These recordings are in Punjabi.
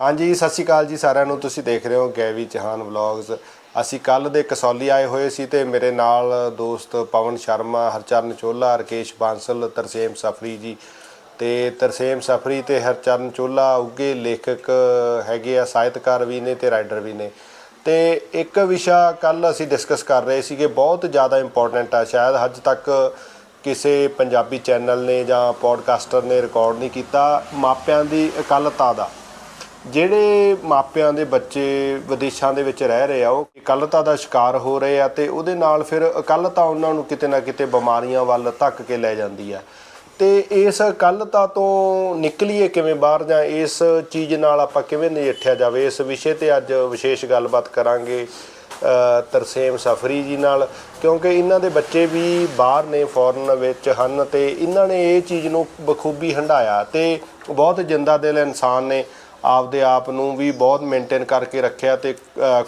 ਹਾਂਜੀ, ਸਤਿ ਸ਼੍ਰੀ ਅਕਾਲ ਜੀ ਸਾਰਿਆਂ ਨੂੰ। ਤੁਸੀਂ ਦੇਖ ਰਹੇ ਹੋ ਗੈਵੀ ਚਹਾਨ ਵਲੌਗਸ ਅਸੀਂ ਕੱਲ ਦੇ ਕਸੌਲੀ ਆਏ ਹੋਏ ਸੀ ਤੇ ਮੇਰੇ ਨਾਲ ਦੋਸਤ ਪਵਨ ਸ਼ਰਮਾ, ਹਰਚਰਨ ਚੋਲਾ, ਰਕੇਸ਼ ਬਾਂਸਲ, ਤਰਸੇਮ ਸਫਰੀ ਜੀ। ਤੇ ਤਰਸੇਮ ਸਫਰੀ ਤੇ ਹਰਚਰਨ ਚੋਲਾ ਉੱਗੇ ਲੇਖਕ ਹੈਗੇ ਆ, ਸਾਹਿਤਕਾਰ ਵੀ ਨੇ ਤੇ ਰਾਈਡਰ ਵੀ ਨੇ। ਤੇ ਇੱਕ ਵਿਸ਼ਾ ਕੱਲ ਅਸੀਂ ਡਿਸਕਸ ਕਰ ਰਹੇ ਸੀਗੇ, ਬਹੁਤ ਜ਼ਿਆਦਾ ਇੰਪੋਰਟੈਂਟ ਆ। ਸ਼ਾਇਦ ਅੱਜ ਤੱਕ ਕਿਸੇ ਪੰਜਾਬੀ ਚੈਨਲ ਨੇ ਜਾਂ ਪੋਡਕਾਸਟਰ ਨੇ ਰਿਕਾਰਡ ਨਹੀਂ ਕੀਤਾ। ਮਾਪਿਆਂ ਦੀ ਇਕੱਲਤਾ ਦਾ। ਜਿਹੜੇ ਮਾਪਿਆਂ ਦੇ ਬੱਚੇ ਵਿਦੇਸ਼ਾਂ ਦੇ ਵਿੱਚ ਰਹਿ ਰਹੇ ਆ, ਉਹ ਇਕੱਲਤਾ ਦਾ ਸ਼ਿਕਾਰ ਹੋ ਰਹੇ ਆ ਤੇ ਉਹਦੇ ਨਾਲ ਫਿਰ ਇਕੱਲਤਾ ਉਹਨਾਂ ਨੂੰ ਕਿਤੇ ਨਾ ਕਿਤੇ ਬਿਮਾਰੀਆਂ ਵੱਲ ਧੱਕ ਕੇ ਲੈ ਜਾਂਦੀ ਆ। ਤੇ ਇਸ ਇਕੱਲਤਾ ਤੋਂ ਨਿਕਲੀਏ ਕਿਵੇਂ ਬਾਹਰ ਜਾਂ ਇਸ ਚੀਜ਼ ਨਾਲ ਆਪਾਂ ਕਿਵੇਂ ਨਜਿੱਠਿਆ ਜਾਵੇ? ਇਸ ਵਿਸ਼ੇ ਤੇ ਅੱਜ ਵਿਸ਼ੇਸ਼ ਗੱਲਬਾਤ ਕਰਾਂਗੇ ਤਰਸੇਮ ਸਫਰੀ ਜੀ ਨਾਲ, ਕਿਉਂਕਿ ਇਹਨਾਂ ਦੇ ਬੱਚੇ ਵੀ ਬਾਹਰ ਨੇ ਫੋਰਨ ਵਿੱਚ ਹਨ ਤੇ ਇਹਨਾਂ ਨੇ ਇਹ ਚੀਜ਼ ਨੂੰ ਬਖੂਬੀ ਹੰਡਾਇਆ ਤੇ ਬਹੁਤ ਜਿੰਦਾ ਦਿਲ ਇਨਸਾਨ ਨੇ ਆਪਦੇ ਆਪ ਨੂੰ ਵੀ ਬਹੁਤ ਮੇਨਟੇਨ ਕਰਕੇ ਰੱਖਿਆ ਤੇ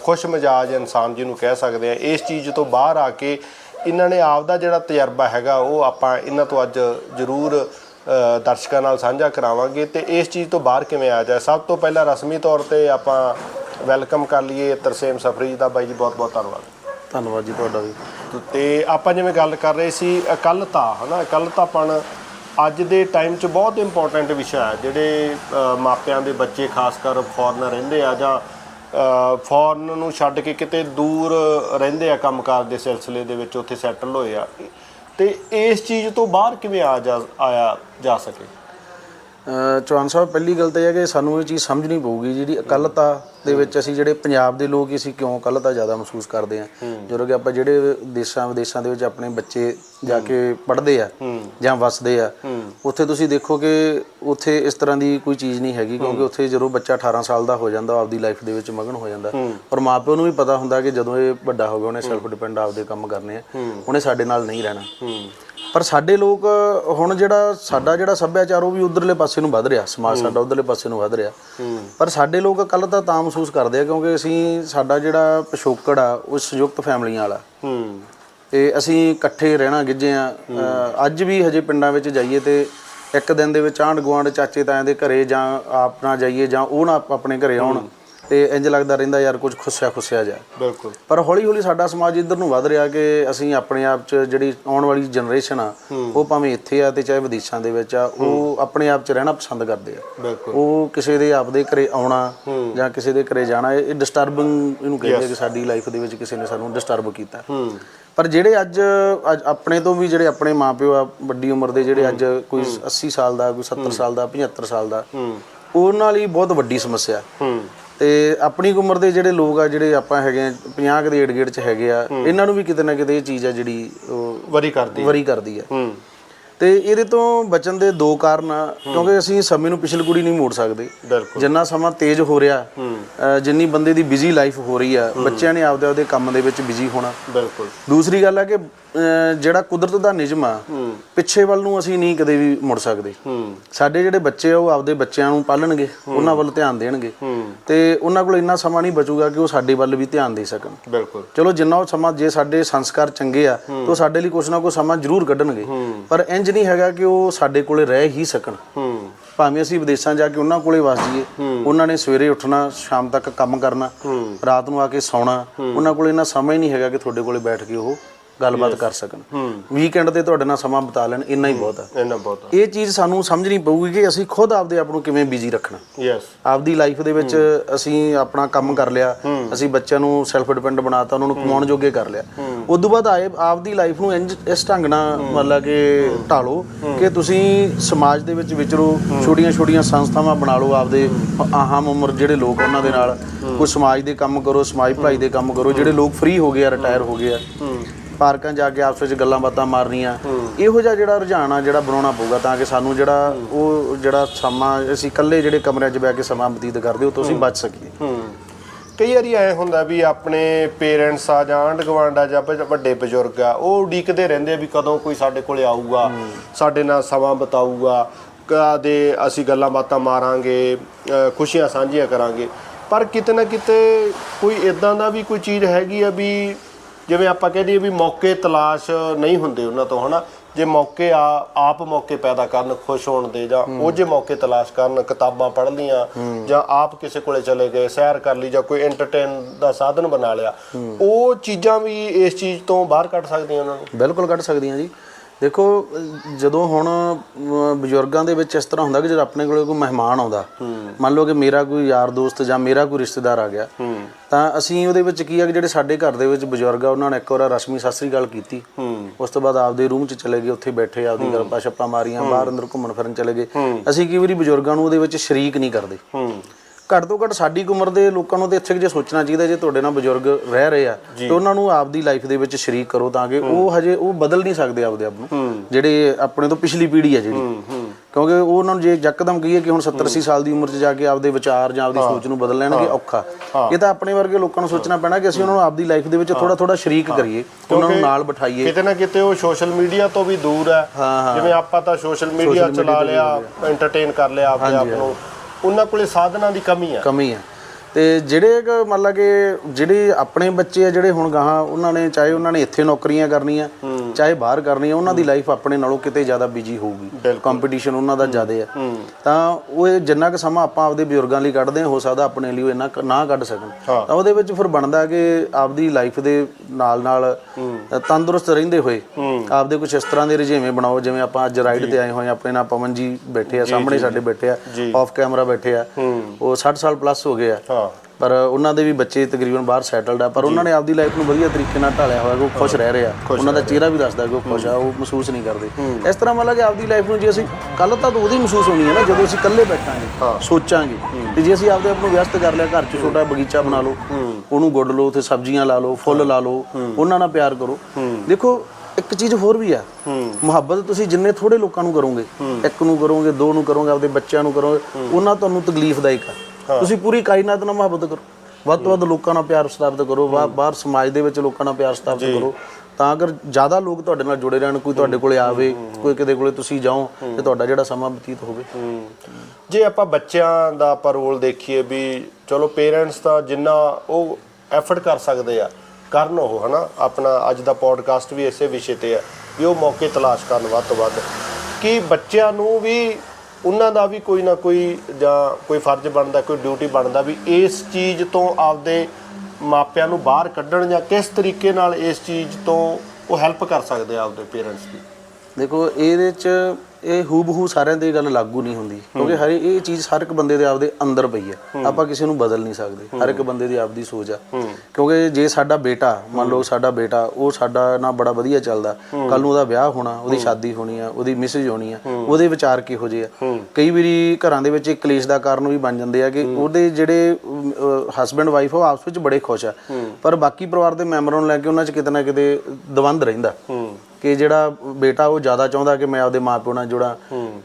ਖੁਸ਼ ਮਿਜਾਜ ਇਨਸਾਨ ਜਿਹਨੂੰ ਕਹਿ ਸਕਦੇ ਆ। ਇਸ ਚੀਜ਼ ਤੋਂ ਬਾਹਰ ਆ ਕੇ ਇਹਨਾਂ ਨੇ ਆਪਦਾ ਜਿਹੜਾ ਤਜਰਬਾ ਹੈਗਾ ਉਹ ਆਪਾਂ ਇਹਨਾਂ ਤੋਂ ਅੱਜ ਜ਼ਰੂਰ ਦਰਸ਼ਕਾਂ ਨਾਲ ਸਾਂਝਾ ਕਰਾਵਾਂਗੇ। ਤੇ ਇਸ ਚੀਜ਼ ਤੋਂ ਬਾਹਰ ਕਿਵੇਂ ਆ ਜਾਏ? ਸਭ ਤੋਂ ਪਹਿਲਾਂ ਰਸਮੀ ਤੌਰ ਤੇ ਆਪਾਂ ਵੈਲਕਮ ਕਰ ਲਈਏ ਤਰਸੇਮ ਸਫਰੀ ਦਾ। ਬਾਈ ਜੀ ਬਹੁਤ ਬਹੁਤ ਧੰਨਵਾਦ। ਧੰਨਵਾਦ ਜੀ ਤੁਹਾਡਾ ਵੀ। ਤੇ ਆਪਾਂ ਜਿਵੇਂ ਗੱਲ ਕਰ ਰਹੇ ਸੀ ਇਕੱਲਤਾ ਹਨਾ? ਇਕੱਲਤਾਪਣ ਅੱਜ ਦੇ ਟਾਈਮ 'ਚ ਬਹੁਤ ਇੰਪੋਰਟੈਂਟ ਵਿਸ਼ਾ ਹੈ, ਜਿਹੜੇ ਮਾਪਿਆਂ ਦੇ ਬੱਚੇ ਖਾਸ ਕਰ ਫੋਰਨ ਰਹਿੰਦੇ ਆ ਜਾਂ ਫੋਰਨ ਨੂੰ ਛੱਡ ਕੇ ਕਿਤੇ ਦੂਰ ਰਹਿੰਦੇ ਆ ਕੰਮਕਾਰ ਦੇ ਸਿਲਸਿਲੇ ਦੇ ਵਿੱਚ ਉੱਥੇ ਸੈਟਲ ਹੋਏ ਆ, ਤੇ ਇਸ ਚੀਜ਼ ਤੋਂ ਬਾਹਰ ਕਿਵੇਂ ਆ ਜਾ, ਆਇਆ ਜਾ ਸਕੇ? ਚੌਹਾਨ ਸਾਹਿਬ ਪਹਿਲੀ ਗੱਲ ਤਾਂ ਇਹ ਹੈ ਕਿ ਸਾਨੂੰ ਇਹ ਚੀਜ਼ ਸਮਝਣੀ ਪਊਗੀ ਜਿਹੜੀ ਇਕੱਲਤਾ ਦੇ ਵਿੱਚ ਅਸੀਂ ਜਿਹੜੇ ਪੰਜਾਬ ਦੇ ਲੋਕ ਅਸੀਂ ਕਿਉਂ ਇਕੱਲਤਾ ਜ਼ਿਆਦਾ ਮਹਿਸੂਸ ਕਰਦੇ ਹਾਂ। ਜਦੋਂ ਕਿ ਆਪਾਂ ਜਿਹੜੇ ਦੇਸ਼ਾਂ ਵਿਦੇਸ਼ਾਂ ਦੇ ਵਿੱਚ ਆਪਣੇ ਬੱਚੇ ਜਾ ਕੇ ਪੜ੍ਹਦੇ ਆ ਜਾਂ ਵਸਦੇ ਆ ਉੱਥੇ ਤੁਸੀਂ ਦੇਖੋ ਕਿ ਉੱਥੇ ਇਸ ਤਰ੍ਹਾਂ ਦੀ ਕੋਈ ਚੀਜ਼ ਨਹੀਂ ਹੈਗੀ ਕਿਉਂਕਿ ਉੱਥੇ ਜਦੋਂ ਬੱਚਾ 18 ਸਾਲ ਦਾ ਹੋ ਜਾਂਦਾ ਆਪਦੀ ਲਾਈਫ ਦੇ ਵਿੱਚ ਮਗਨ ਹੋ ਜਾਂਦਾ। ਪਰ ਮਾਪਿਓ ਨੂੰ ਵੀ ਪਤਾ ਹੁੰਦਾ ਕਿ ਜਦੋਂ ਇਹ ਵੱਡਾ ਹੋ ਗਿਆ ਉਹਨੇ ਸੈਲਫ ਡਿਪੈਂਡ ਆਪਦੇ ਕੰਮ ਕਰਨੇ ਆ। ਉਹਨੇ ਸਾਡੇ ਨਾਲ ਨਹੀਂ ਰਹਿਣਾ। ਪਰ ਸਾਡੇ ਲੋਕ ਹੁਣ ਜਿਹੜਾ ਸਾਡਾ ਜਿਹੜਾ ਸੱਭਿਆਚਾਰ ਉਹ ਵੀ ਉਧਰਲੇ ਪਾਸੇ ਨੂੰ ਵੱਧ ਰਿਹਾ। ਸਮਾਜ ਸਾਡਾ ਉਧਰਲੇ ਪਾਸੇ ਨੂੰ ਵੱਧ ਰਿਹਾ। ਪਰ ਸਾਡੇ ਲੋਕ ਕੱਲ ਤਾਂ ਤਾਂ ਮਹਿਸੂਸ ਕਰਦੇ ਆ ਕਿਉਂਕਿ ਅਸੀਂ ਸਾਡਾ ਜਿਹੜਾ ਪਿਛੋਕੜ ਆ ਉਹ ਸੰਯੁਕਤ ਫੈਮਲੀਆਂ ਵਾਲਾ। ਤੇ ਅਸੀਂ ਇਕੱਠੇ ਰਹਿਣਾ ਗਿੱਜੇ ਆ। ਅੱਜ ਵੀ ਹਜੇ ਪਿੰਡਾਂ ਵਿੱਚ ਜਾਈਏ ਤੇ ਇੱਕ ਦਿਨ ਦੇ ਵਿੱਚ ਆਂਢ ਗੁਆਂਢ ਚਾਚੇ ਤਾਇਆਂ ਦੇ ਘਰੇ ਜਾਂ ਆਪ ਨਾ ਜਾਈਏ ਜਾਂ ਉਹ ਨਾ ਆਪਣੇ ਘਰੇ ਆਉਣ। ਤੇ ਇੰਜ ਲੱਗਦਾ ਰਹਿੰਦਾ ਯਾਰ ਕੁਝ ਖੁੱਸਿਆ ਖੁੱਸਿਆ ਜਾ ਬਿਲਕੁਲ। ਪਰ ਹੌਲੀ ਹੌਲੀ ਸਾਡਾ ਸਮਾਜ ਇੱਧਰ ਨੂੰ ਵੱਧ ਰਿਹਾ ਕਿ ਅਸੀਂ ਆਪਣੇ ਆਪ 'ਚ ਜਿਹੜੀ ਆਉਣ ਵਾਲੀ ਜਨਰੇਸ਼ਨ ਆ ਉਹ ਭਾਵੇਂ ਇੱਥੇ ਆ ਤੇ ਚਾਹੇ ਵਿਦੇਸ਼ਾਂ ਦੇ ਵਿੱਚ ਆ ਉਹ ਆਪਣੇ ਆਪ 'ਚ ਰਹਿਣਾ ਪਸੰਦ ਕਰਦੇ ਆ। ਬਿਲਕੁਲ। ਉਹ ਕਿਸੇ ਦੇ ਆਪਦੇ ਘਰੇ ਆਉਣਾ ਜਾਂ ਕਿਸੇ ਦੇ ਘਰੇ ਜਾਣਾ ਇਹ ਡਿਸਟਰਬਿੰਗ ਇਹਨੂੰ ਕਹਿੰਦੇ ਆ ਕਿ ਸਾਡੀ ਲਾਈਫ ਦੇ ਵਿੱਚ ਕਿਸੇ ਨੇ ਸਾਨੂੰ ਡਿਸਟਰਬ ਕੀਤਾ। ਪਰ ਜਿਹੜੇ ਅੱਜ ਆਪਣੇ ਤੋਂ ਵੀ ਜਿਹੜੇ ਆਪਣੇ ਮਾਪਿਓ ਆ ਵੱਡੀ ਉਮਰ ਦੇ ਜਿਹੜੇ ਅੱਜ ਕੋਈ 80 ਸਾਲ ਦਾ ਕੋਈ 70 ਸਾਲ ਦਾ 75 ਸਾਲ ਦਾ ਉਹਨਾਂ ਲਈ ਬਹੁਤ ਵੱਡੀ ਸਮੱਸਿਆ। ਤੇ ਆਪਣੀ ਉਮਰ ਦੇ ਜਿਹੜੇ ਲੋਕ ਆ ਜਿਹੜੇ ਆਪਾਂ ਹੈਗੇ ਆ 50 ਕੁ ਦੇ ਏਡ ਗੇੜ ਚ ਹੈਗੇ ਆ ਇਹਨਾਂ ਨੂੰ ਵੀ ਕਿਤੇ ਨਾ ਕਿਤੇ ਇਹ ਚੀਜ਼ ਆ ਜਿਹੜੀ ਉਹ ਵਰੀ ਕਰਦੀ ਵਰੀ ਕਰਦੀ ਆ। ਹੂੰ। ਤੇ ਇਹਦੇ ਤੋਂ ਬਚਣ ਦੇ ਦੋ ਕਾਰਨ ਆ ਕਿਉਂਕਿ ਅਸੀਂ ਸਮੇਂ ਨੂੰ ਪਿਛਲ ਕੁੜੀ ਨਹੀਂ ਮੋੜ ਸਕਦੇ। ਜਿੰਨਾ ਸਮਾਂ ਤੇਜ਼ ਹੋ ਰਿਹਾ ਜਿੰਨੀ ਬੰਦੇ ਦੀ ਬਿਜ਼ੀ ਲਾਈਫ ਹੋ ਰਹੀ ਆ ਬੱਚਿਆਂ ਨੇ ਆਪਦੇ ਆਪਦੇ ਕੰਮ ਦੇ ਵਿੱਚ ਬਿਜ਼ੀ ਹੋਣਾ। ਬਿਲਕੁਲ। ਦੂਸਰੀ ਗੱਲ ਆ ਕਿ ਜਿਹੜਾ ਕੁਦਰਤ ਦਾ ਨਿਯਮ ਆ ਪਿੱਛੇ ਵੱਲ ਨੂੰ ਅਸੀਂ ਨਹੀਂ ਕਦੇ ਵੀ ਮੁੜ ਸਕਦੇ। ਸਾਡੇ ਜਿਹੜੇ ਬੱਚੇ ਆ ਉਹ ਆਪਦੇ ਬੱਚਿਆਂ ਨੂੰ ਪਾਲਣਗੇ ਉਹਨਾਂ ਵੱਲ ਧਿਆਨ ਦੇਣਗੇ। ਤੇ ਉਹਨਾਂ ਕੋਲ ਇੰਨਾ ਸਮਾਂ ਨਹੀਂ ਬਚੂਗਾ ਕਿ ਉਹ ਸਾਡੇ ਵੱਲ ਵੀ ਧਿਆਨ ਦੇ ਸਕਣ। ਬਿਲਕੁਲ। ਚਲੋ ਜਿੰਨਾ ਉਹ ਸਮਾਂ ਜੇ ਸਾਡੇ ਸੰਸਕਾਰ ਚੰਗੇ ਆ ਤਾਂ ਸਾਡੇ ਲਈ ਕੁਛ ਨਾ ਕੁਛ ਸਮਾਂ ਜ਼ਰੂਰ ਕੱਢਣਗੇ। ਪਰ ਇੰਜ ਨਹੀਂ ਹੈਗਾ ਕਿ ਉਹ ਸਾਡੇ ਕੋਲੇ ਰਹਿ ਹੀ ਸਕਣ। ਹੂੰ। ਭਾਵੇਂ ਅਸੀਂ ਵਿਦੇਸ਼ਾਂ ਜਾ ਕੇ ਉਹਨਾਂ ਕੋਲੇ ਵਸ ਜਾਈਏ ਉਹਨਾਂ ਨੇ ਸਵੇਰੇ ਉੱਠਣਾ ਸ਼ਾਮ ਤੱਕ ਕੰਮ ਕਰਨਾ ਰਾਤ ਨੂੰ ਆ ਕੇ ਸੌਣਾ ਉਹਨਾਂ ਕੋਲੇ ਇੰਨਾ ਸਮਾਂ ਹੀ ਨਹੀਂ ਹੈਗਾ ਕਿ ਤੁਹਾਡੇ ਕੋਲੇ ਬੈਠ ਕੇ ਉਹ ਗੱਲਬਾਤ ਕਰ ਸਕਣ। ਵੀਕਐਂਡ ਤੇ ਤੁਹਾਡੇ ਨਾਲ ਸਮਾਂ ਬਿਤਾ ਲੈਣ ਇੰਨਾ ਹੀ ਬਹੁਤ ਆ। ਇੰਨਾ ਬਹੁਤ ਆ। ਇਹ ਚੀਜ਼ ਸਾਨੂੰ ਸਮਝਣੀ ਪਊਗੀ ਕਿ ਅਸੀਂ ਖੁਦ ਆਪਦੇ ਆਪ ਨੂੰ ਕਿਵੇਂ ਬਿਜ਼ੀ ਰੱਖਣਾ। ਯੈਸ ਆਪਦੀ ਲਾਈਫ ਦੇ ਵਿੱਚ ਅਸੀਂ ਆਪਣਾ ਕੰਮ ਕਰ ਲਿਆ ਅਸੀਂ ਬੱਚਿਆਂ ਨੂੰ ਸੈਲਫ ਡਿਪੈਂਡ ਬਣਾਤਾ ਉਹਨਾਂ ਨੂੰ ਕਮਾਉਣ ਜੋਗੇ ਕਰ ਲਿਆ। ਉਸ ਤੋਂ ਬਾਅਦ ਆਏ ਆਪਦੀ ਲਾਈਫ ਨੂੰ ਇਸ ਢੰਗ ਨਾਲ ਮਤਲਬ ਕਿ ਢਾਲੋ ਕਿ ਤੁਸੀਂ ਸਮਾਜ ਦੇ ਵਿੱਚ ਵਿਚਰੋ ਛੋਟੀਆਂ ਛੋਟੀਆਂ ਸੰਸਥਾਵਾਂ ਬਣਾ ਲਓ ਆਪਦੇ ਆਹਮ ਉਮਰ ਜਿਹੜੇ ਲੋਕ ਉਹਨਾਂ ਦੇ ਨਾਲ। ਕੋਈ ਸਮਾਜ ਦੇ ਕੰਮ ਕਰੋ ਸਮਾਜ ਭਲਾਈ ਦੇ ਕੰਮ ਕਰੋ ਜਿਹੜੇ ਲੋਕ ਫ੍ਰੀ ਹੋ ਗਏ ਆ ਰਿਟਾਇਰ ਹੋ ਗਏ ਆ। ਪਾਰਕਾਂ ਜਾ ਕੇ ਆਪਸ ਵਿੱਚ ਗੱਲਾਂ ਬਾਤਾਂ ਮਾਰਨੀਆਂ। ਇਹੋ ਜਿਹਾ ਜਿਹੜਾ ਰੁਝਾਨ ਆ ਜਿਹੜਾ ਬਣਾਉਣਾ ਪਊਗਾ ਤਾਂ ਕਿ ਸਾਨੂੰ ਜਿਹੜਾ ਉਹ ਜਿਹੜਾ ਸਮਾਂ ਅਸੀਂ ਇਕੱਲੇ ਜਿਹੜੇ ਕਮਰਿਆਂ 'ਚ ਬਹਿ ਕੇ ਸਮਾਂ ਬਤੀਤ ਕਰਦੇ ਉਹ ਤੋਂ ਅਸੀਂ ਬਚ ਸਕੀਏ। ਹੂੰ। ਕਈ ਵਾਰੀ ਐ ਹੁੰਦਾ ਵੀ ਆਪਣੇ ਪੇਰੈਂਟਸ ਆ ਜਾਂ ਆਂਢ ਗੁਆਂਢ ਆ ਜਾਂ ਬ- ਵੱਡੇ ਬਜ਼ੁਰਗ ਆ ਉਹ ਉਡੀਕਦੇ ਰਹਿੰਦੇ ਆ ਵੀ ਕਦੋਂ ਕੋਈ ਸਾਡੇ ਕੋਲੇ ਆਊਗਾ ਸਾਡੇ ਨਾਲ ਸਮਾਂ ਬਿਤਾਊਗਾ ਕਦੇ ਅਸੀਂ ਗੱਲਾਂ ਬਾਤਾਂ ਮਾਰਾਂਗੇ ਖੁਸ਼ੀਆਂ ਸਾਂਝੀਆਂ ਕਰਾਂਗੇ। ਪਰ ਕਿਤੇ ਨਾ ਕਿਤੇ ਕੋਈ ਇਦਾਂ ਦਾ ਵੀ ਕੋਈ ਚੀਜ਼ ਹੈਗੀ ਆ ਵੀ ਜਿਵੇਂ ਆਪਾਂ ਕਹਿ ਦਈਏ ਵੀ ਮੌਕੇ ਤਲਾਸ਼ ਨਹੀਂ ਹੁੰਦੇ ਉਹਨਾਂ ਤੋਂ ਹਨਾ? ਜੇ ਮੌਕੇ ਆ ਆਪ ਮੌਕੇ ਪੈਦਾ ਕਰਨ ਖੁਸ਼ ਹੋਣ ਦੇ ਜਾਂ ਉਹ ਜੇ ਮੌਕੇ ਤਲਾਸ਼ ਕਰਨ ਕਿਤਾਬਾਂ ਪੜ੍ਹ ਲੀਆਂ ਜਾਂ ਆਪ ਕਿਸੇ ਕੋਲੇ ਚਲੇ ਗਏ ਸੈਰ ਕਰ ਲਈ ਜਾਂ ਕੋਈ ਐਂਟਰਟੇਨ ਦਾ ਸਾਧਨ ਬਣਾ ਲਿਆ ਉਹ ਚੀਜ਼ਾਂ ਵੀ ਇਸ ਚੀਜ਼ ਤੋਂ ਬਾਹਰ ਕੱਢ ਸਕਦੀਆਂ ਉਹਨਾਂ ਨੂੰ। ਬਿਲਕੁਲ ਕੱਢ ਸਕਦੀਆਂ ਜੀ। ਦੇਖੋ, ਜਦੋਂ ਹੁਣ ਬਜ਼ੁਰਗਾਂ ਦੇ ਵਿੱਚ ਇਸ ਤਰ੍ਹਾਂ ਹੁੰਦਾ ਕਿ ਜਦੋਂ ਆਪਣੇ ਕੋਲੇ ਕੋਈ ਮਹਿਮਾਨ ਆਉਂਦਾ, ਮੰਨ ਲਓ ਕਿ ਮੇਰਾ ਕੋਈ ਯਾਰ ਦੋਸਤ ਜਾਂ ਮੇਰਾ ਕੋਈ ਰਿਸ਼ਤੇਦਾਰ ਆ ਗਿਆ, ਤਾਂ ਅਸੀਂ ਉਹਦੇ ਵਿੱਚ ਕੀ ਆ ਕਿ ਜਿਹੜੇ ਸਾਡੇ ਘਰ ਦੇ ਵਿੱਚ ਬਜ਼ੁਰਗ ਆ, ਉਹਨਾਂ ਨੇ ਇੱਕ ਵਾਰ ਰਸਮੀ ਸਤਿ ਸ੍ਰੀ ਅਕਾਲ ਕੀਤੀ। ਉਸ ਤੋਂ ਬਾਅਦ ਆਪਦੇ ਰੂਮ 'ਚ ਚਲੇ ਗਏ, ਉੱਥੇ ਬੈਠੇ, ਆਪਦੀ ਗੱਲਾਂ ਛੱਪਾਂ ਮਾਰੀਆਂ, ਬਾਹਰ ਅੰਦਰ ਘੁੰਮਣ ਫਿਰਨ ਚਲੇ ਗਏ। ਅਸੀਂ ਕਈ ਵਾਰੀ ਬਜ਼ੁਰਗਾਂ ਨੂੰ ਉਹਦੇ ਵਿੱਚ ਸ਼ਰੀਕ ਨਹੀਂ ਕਰਦੇ। ਘੱਟ ਤੋਂ ਘੱਟ ਸਾਡੀ ਉਮਰ ਦੇ ਲੋਕਾਂ ਨੂੰ ਤੇ ਇੱਥੇ ਜੇ ਸੋਚਣਾ ਚਾਹੀਦਾ ਜੇ ਤੁਹਾਡੇ ਨਾਲ ਬਜ਼ੁਰਗ ਰਹਿ ਰਹੇ ਆ ਤੇ ਉਹਨਾਂ ਨੂੰ ਆਪਦੀ ਲਾਈਫ ਦੇ ਵਿੱਚ ਸ਼ਰੀਕ ਕਰੋ ਤਾਂ ਕਿ ਉਹ ਹਜੇ ਉਹ ਬਦਲ ਨਹੀਂ ਸਕਦੇ ਆਪਦੇ ਆਪ ਨੂੰ। ਜਿਹੜੇ ਆਪਣੇ ਤੋਂ ਪਿਛਲੀ ਪੀੜ੍ਹੀ ਆ ਜਿਹੜੀ। ਕਿਉਂਕਿ ਉਹ ਉਹਨਾਂ ਨੂੰ ਜੇ ਯਕਦਮ ਕਹੀਏ ਕਿ ਹੁਣ 70 80 ਸਾਲ ਦੀ ਉਮਰ 'ਚ ਜਾ ਕੇ ਆਪਦੇ ਵਿਚਾਰ ਜਾਂ ਆਪਦੀ ਸੋਚ ਨੂੰ ਬਦਲ ਲੈਣਗੇ ਔਖਾ। ਇਹ ਤਾਂ ਆਪਣੇ ਵਰਗੇ ਲੋਕਾਂ ਨੂੰ ਸੋਚਣਾ ਪੈਣਾ ਕਿ ਅਸੀਂ ਉਹਨਾਂ ਨੂੰ ਆਪਦੀ ਲਾਈਫ ਦੇ ਵਿੱਚ ਥੋੜਾ ਥੋੜਾ ਸ਼ਰੀਕ ਕਰੀਏ ਉਹਨਾਂ ਨੂੰ ਨਾਲ ਬਿਠਾਈਏ। ਕਿਤੇ ਨਾ ਕਿਤੇ ਉਹ ਸੋਸ਼ਲ ਮੀਡੀਆ ਤੋਂ ਵੀ ਦੂਰ ਹੈ। ਜਿਵੇਂ ਆਪਾਂ ਤਾਂ ਸੋਸ਼ਲ ਮੀਡੀਆ ਚਲਾ ਲਿਆ ਐਂਟਰਟੇਨ ਕਰ ਲਿਆ ਆਪਣੇ ਆਪ ਨੂੰ। ਉਹਨਾਂ ਕੋਲੇ ਸਾਧਨਾਂ ਦੀ ਕਮੀ ਹੈ ਕਮੀ ਆ। ਤੇ ਜਿਹੜੇ ਕਿ ਲਾ ਕਿ ਜਿਹੜੇ ਆਪਣੇ ਬੱਚੇ ਆ ਜਿਹੜੇ ਹੁਣ ਗਾਹਾਂ ਉਹਨਾਂ ਨੇ ਚਾਹੇ ਉਹਨਾਂ ਨੇ ਇੱਥੇ ਨੌਕਰੀਆਂ ਕਰਨੀਆਂ ਚਾਹੇ ਬਾਹਰ ਕਰਨੀਆਂ ਉਹਨਾਂ ਦੀ ਲਾਈਫ ਆਪਣੇ ਨਾਲੋਂ ਕਿਤੇ ਜ਼ਿਆਦਾ ਬਿਜ਼ੀ ਹੋਊਗੀ। ਕੰਪੀਟੀਸ਼ਨ ਉਹਨਾਂ ਦਾ ਜ਼ਿਆਦਾ ਆ। ਤਾਂ ਉਹ ਜਿੰਨਾ ਕੁ ਸਮਾਂ ਆਪਾਂ ਆਪਦੇ ਬਜ਼ੁਰਗਾਂ ਲਈ ਕੱਢਦੇ ਹਾਂ ਹੋ ਸਕਦਾ ਆਪਣੇ ਲਈ ਉਹ ਇੰਨਾ ਨਾ ਕੱਢ ਸਕਣ। ਤਾਂ ਉਹਦੇ ਵਿੱਚ ਫਿਰ ਬਣਦਾ ਕਿ ਆਪਦੀ ਲਾਈਫ ਦੇ ਨਾਲ ਨਾਲ ਤੰਦਰੁਸਤ ਰਹਿੰਦੇ ਹੋਏ ਆਪਦੇ ਕੁਝ ਇਸ ਤਰ੍ਹਾਂ ਦੇ ਰੁਝੇਵੇਂ ਬਣਾਓ ਜਿਵੇਂ ਆਪਾਂ ਅੱਜ ਰਾਈਡ ਤੇ ਆਏ ਹੋਏ ਹਾਂ ਆਪਣੇ ਨਾਲ ਪਵਨ ਜੀ ਬੈਠੇ ਆ ਸਾਹਮਣੇ ਸਾਡੇ ਬੈਠੇ ਆ ਆਫ ਕੈਮਰਾ ਬੈਠੇ ਆ। ਉਹ 60 ਸਾਲ ਪਲੱਸ ਹੋ ਗਏ ਆ। ਹਾਂ। ਪਰ ਉਹਨਾਂ ਦੇ ਵੀ ਬੱਚੇ ਤਕਰੀਬਨ ਬਾਹਰ ਸੈਟਲਡ ਆ ਪਰ ਉਹਨਾਂ ਨੇ ਆਪਦੀ ਲਾਈਫ ਨੂੰ ਵਧੀਆ ਤਰੀਕੇ ਨਾਲ ਢਾਲਿਆ ਹੋਇਆ ਕਿ ਉਹ ਖੁਸ਼ ਰਹਿ ਰਹੇ ਆ। ਉਹਨਾਂ ਦਾ ਚਿਹਰਾ ਵੀ ਦੱਸਦਾ ਕਿ ਉਹ ਖੁਸ਼ ਆ ਉਹ ਮਹਿਸੂਸ ਨਹੀਂ ਕਰਦੇ। ਇਸ ਤਰ੍ਹਾਂ ਮਤਲਬ ਕਿ ਆਪਦੀ ਲਾਈਫ ਨੂੰ ਜੇ ਅਸੀਂ ਕੱਲ ਤਾਂ ਉਹਦੀ ਮਹਿਸੂਸ ਹੋਣੀ ਹੈ ਨਾ ਜਦੋਂ ਅਸੀਂ ਇਕੱਲੇ ਬੈਠਾਂਗੇ ਸੋਚਾਂਗੇ ਤੇ ਜੇ ਅਸੀਂ ਆਪਦੇ ਆਪ ਨੂੰ ਵਿਅਸਤ ਕਰ ਲਿਆ ਘਰ 'ਚ ਛੋਟਾ ਬਗੀਚਾ ਬਣਾ ਲਓ ਉਹਨੂੰ ਗੁੱਡ ਲਓ ਉੱਥੇ ਸਬਜ਼ੀਆਂ ਲਾ ਲਓ ਫੁੱਲ ਲਾ ਲਓ ਉਹਨਾਂ ਨਾਲ ਪਿਆਰ ਕਰੋ। ਦੇਖੋ ਇੱਕ ਚੀਜ਼ ਹੋਰ ਵੀ ਆ। ਮੁਹੱਬਤ ਤੁਸੀਂ ਜਿੰਨੇ ਥੋੜੇ ਲੋਕਾਂ ਨੂੰ ਕਰੋਗੇ ਇੱਕ ਨੂੰ ਕਰੋਗੇ ਦੋ ਨੂੰ ਕਰੋਗੇ ਆਪਦੇ ਬੱਚਿਆਂ ਨੂੰ ਕਰੋਗੇ ਉਹਨਾਂ ਤੁਹਾਨੂੰ ਤਕਲੀਫਦਾਇਕ ਆ। ਤੁਸੀਂ ਪੂਰੀ ਕਾਇਨਾਤ ਨਾਲ ਮੁਹੱਬਤ ਕਰੋ। ਵੱਧ ਤੋਂ ਵੱਧ ਲੋਕਾਂ ਨਾਲ ਪਿਆਰ ਸਤਾਬਤ ਕਰੋ। ਬਾਹਰ ਸਮਾਜ ਦੇ ਵਿੱਚ ਲੋਕਾਂ ਨਾਲ ਪਿਆਰ ਸਤਾਬਤ ਕਰੋ। ਤਾਂ ਅਗਰ ਜ਼ਿਆਦਾ ਲੋਕ ਤੁਹਾਡੇ ਨਾਲ ਜੁੜੇ ਰਹਿਣ ਕੋਈ ਤੁਹਾਡੇ ਕੋਲੇ ਆਵੇ ਕੋਈ ਕਿਤੇ ਕੋਲੇ ਤੁਸੀਂ ਜਾਓ ਤੇ ਤੁਹਾਡਾ ਜਿਹੜਾ ਸਮਾਂ ਬਤੀਤ ਹੋਵੇ। ਜੇ ਆਪਾਂ ਬੱਚਿਆਂ ਦਾ ਆਪਾਂ ਰੋਲ ਦੇਖੀਏ ਵੀ ਚਲੋ ਪੇਰੈਂਟਸ ਤਾਂ ਜਿੰਨਾ ਉਹ ਐਫਰਟ ਕਰ ਸਕਦੇ ਆ ਕਰਨ ਉਹ ਹਨਾ? ਆਪਣਾ ਅੱਜ ਦਾ ਪੋਡਕਾਸਟ ਵੀ ਇਸੇ ਵਿਸ਼ੇ ਤੇ ਹੈ ਵੀ ਉਹ ਮੌਕੇ ਤਲਾਸ਼ ਕਰਨ ਵੱਧ ਤੋਂ ਵੱਧ। ਕਿ ਬੱਚਿਆਂ ਨੂੰ ਵੀ ਉਹਨਾਂ ਦਾ ਵੀ ਕੋਈ ਨਾ ਕੋਈ ਜਾਂ ਕੋਈ ਫਰਜ਼ ਬਣਦਾ, ਕੋਈ ਡਿਊਟੀ ਬਣਦਾ ਵੀ ਇਸ ਚੀਜ਼ ਤੋਂ ਆਪਦੇ ਮਾਪਿਆਂ ਨੂੰ ਬਾਹਰ ਕੱਢਣ ਜਾਂ ਕਿਸ ਤਰੀਕੇ ਨਾਲ ਇਸ ਚੀਜ਼ ਤੋਂ ਉਹ ਹੈਲਪ ਕਰ ਸਕਦੇ ਆ ਆਪਦੇ ਪੇਰੈਂਟਸ ਦੀ? ਦੇਖੋ, ਇਹਦੇ ਚ ਇਹ ਹੂਬਹੂ ਸਾਰਿਆਂ ਦੀ ਗੱਲ ਲਾਗੂ ਨਹੀਂ ਹੁੰਦੀ। ਕਿਉਂਕਿ ਹਰ ਇਹ ਚੀਜ਼ ਹਰ ਇੱਕ ਬੰਦੇ ਦੇ ਆਪਦੇ ਅੰਦਰ ਪਈ ਹੈ। ਆਪਾਂ ਕਿਸੇ ਨੂੰ ਬਦਲ ਨਹੀਂ ਸਕਦੇ। ਹਰ ਇੱਕ ਬੰਦੇ ਦੀ ਆਪਦੀ ਸੋਚ ਆ। ਕਿਉਂਕਿ ਜੇ ਸਾਡਾ ਬੇਟਾ ਮੰਨ ਲਓ ਸਾਡਾ ਬੇਟਾ ਉਹ ਸਾਡਾ ਨਾਲ ਬੜਾ ਵਧੀਆ ਚੱਲਦਾ। ਕੱਲ ਨੂੰ ਉਹਦਾ ਵਿਆਹ ਹੋਣਾ ਉਹਦੀ ਸ਼ਾਦੀ ਹੋਣੀ ਆ ਉਹਦੀ ਮੈਸੇਜ ਹੋਣੀ ਆ ਉਹਦੇ ਵਿਚਾਰ ਕਿਹੋ ਜਿਹੇ ਆ? ਕਈ ਵਾਰੀ ਘਰਾਂ ਦੇ ਵਿੱਚ ਇੱਕ ਕਲੇਸ਼ ਦਾ ਕਾਰਨ ਵੀ ਬਣ ਜਾਂਦੇ ਆ ਕਿ ਉਹਦੇ ਜਿਹੜੇ ਹਸਬੰਡ ਵਾਈਫ ਉਹ ਆਪਸ ਵਿੱਚ ਬੜੇ ਖੁਸ਼ ਆ। ਪਰ ਬਾਕੀ ਪਰਿਵਾਰ ਦੇ ਮੈਂਬਰਾਂ ਨੂੰ ਲੈ ਕੇ ਉਹਨਾਂ 'ਚ ਕਿਤੇ ਨਾ ਕਿਤੇ ਦਵੰਦ ਰਹਿੰਦਾ। ਕਿ ਜਿਹੜਾ ਬੇਟਾ ਉਹ ਜ਼ਿਆਦਾ ਚਾਹੁੰਦਾ ਕਿ ਮੈਂ ਆਪਦੇ ਮਾਪਿਓ ਨਾਲ ਜੁੜਾਂ।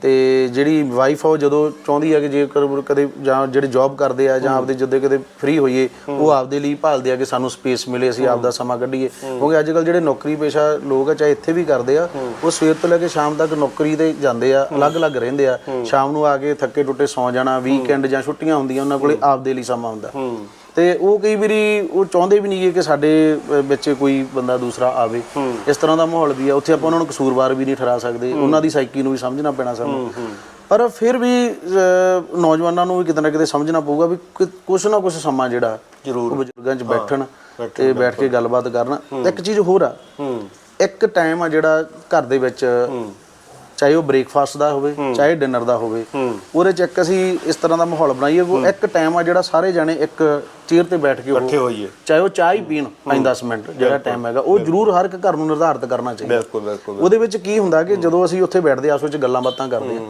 ਤੇ ਜਿਹੜੀ ਵਾਈਫ ਆ ਉਹ ਜਦੋਂ ਚਾਹੁੰਦੀ ਆ ਕਿ ਜੇਕਰ ਕਦੇ ਜਾਂ ਜਿਹੜੇ ਜੌਬ ਕਰਦੇ ਆ ਜਾਂ ਆਪਦੇ ਜਦੋਂ ਕਦੇ ਫ੍ਰੀ ਹੋਈਏ ਉਹ ਆਪਦੇ ਲਈ ਭਾਲਦੇ ਆ ਕਿ ਸਾਨੂੰ ਸਪੇਸ ਮਿਲੇ ਅਸੀਂ ਆਪਦਾ ਸਮਾਂ ਕੱਢੀਏ। ਕਿਉਂਕਿ ਅੱਜ ਕੱਲ ਜਿਹੜੇ ਨੌਕਰੀ ਪੇਸ਼ਾ ਲੋਕ ਆ ਚਾਹੇ ਇੱਥੇ ਵੀ ਕਰਦੇ ਆ ਉਹ ਸਵੇਰ ਤੋਂ ਲੈ ਕੇ ਸ਼ਾਮ ਤੱਕ ਨੌਕਰੀ ਤੇ ਜਾਂਦੇ ਆ ਅਲੱਗ-ਅਲੱਗ ਰਹਿੰਦੇ ਆ। ਸ਼ਾਮ ਨੂੰ ਆ ਕੇ ਥੱਕੇ ਟੁੱਟੇ ਸੌ ਜਾਣਾ ਵੀਕਐਂਡ ਜਾਂ ਛੁੱਟੀਆਂ ਹੁੰਦੀਆਂ ਉਹਨਾਂ ਕੋਲੇ ਆਪਦੇ ਲਈ ਸਮਾਂ ਹੁੰਦਾ। ਤੇ ਉਹ ਕਈ ਵਾਰੀ ਉਹ ਚਾਹੁੰਦੇ ਵੀ ਨਹੀਂ ਕਿ ਸਾਡੇ ਵਿੱਚ ਕੋਈ ਬੰਦਾ ਦੂਸਰਾ ਆਵੇ। ਇਸ ਤਰ੍ਹਾਂ ਦਾ ਮਾਹੌਲ ਵੀ ਆ। ਉੱਥੇ ਆਪਾਂ ਉਹਨਾਂ ਨੂੰ ਕਸੂਰਵਾਰ ਵੀ ਨਹੀਂ ਠਹਿਰਾ ਸਕਦੇ। ਉਹਨਾਂ ਦੀ ਸਾਈਕੀ ਨੂੰ ਵੀ ਸਮਝਣਾ ਪੈਣਾ ਸਾਨੂੰ। ਪਰ ਫਿਰ ਵੀ ਨੌਜਵਾਨਾਂ ਨੂੰ ਵੀ ਕਿਤੇ ਨਾ ਕਿਤੇ ਸਮਝਣਾ ਪਊਗਾ ਵੀ ਕਿ ਕੁਛ ਨਾ ਕੁਛ ਸਮਾਂ ਜਿਹੜਾ ਜ਼ਰੂਰ। ਬਜ਼ੁਰਗਾਂ 'ਚ ਬੈਠਣ ਤੇ ਬੈਠ ਕੇ ਗੱਲਬਾਤ ਕਰਨ। ਇੱਕ ਚੀਜ਼ ਹੋਰ ਆ। ਇੱਕ ਟਾਈਮ ਆ ਜਿਹੜਾ ਘਰ ਦੇ ਵਿੱਚ ਚਾਹੇ ਉਹ ਬ੍ਰੇਕਫਾਸਟ ਦਾ ਹੋਵੇ ਚਾਹੇ ਡਿਨਰ ਦਾ ਹੋਵੇ ਉਹਦੇ ਚ ਇੱਕ ਅਸੀਂ ਇਸ ਤਰ੍ਹਾਂ ਦਾ ਮਾਹੌਲ ਬਣਾਈਏ ਉਹ ਇੱਕ ਟਾਈਮ ਆ ਜਿਹੜਾ ਸਾਰੇ ਜਾਣੇ ਇੱਕ ਚੇਅਰ ਤੇ ਬੈਠ ਕੇ ਉਹ ਇਕੱਠੇ ਹੋਈਏ। ਚਾਹੇ ਉਹ ਚਾਹ ਹੀ ਪੀਣ 5-10 ਮਿੰਟ ਜਿਹੜਾ ਟਾਈਮ ਹੈਗਾ ਉਹ ਜ਼ਰੂਰ ਹਰ ਇੱਕ ਘਰ ਨੂੰ ਨਿਰਧਾਰਿਤ ਕਰਨਾ ਚਾਹੀਦਾ। ਬਿਲਕੁਲ ਬਿਲਕੁਲ ਉਹਦੇ ਵਿੱਚ ਕੀ ਹੁੰਦਾ ਕਿ ਜਦੋਂ ਅਸੀਂ ਉੱਥੇ ਬੈਠਦੇ ਆ ਉਸ ਵਿੱਚ ਗੱਲਾਂ ਬਾਤਾਂ ਕਰਦੇ ਆ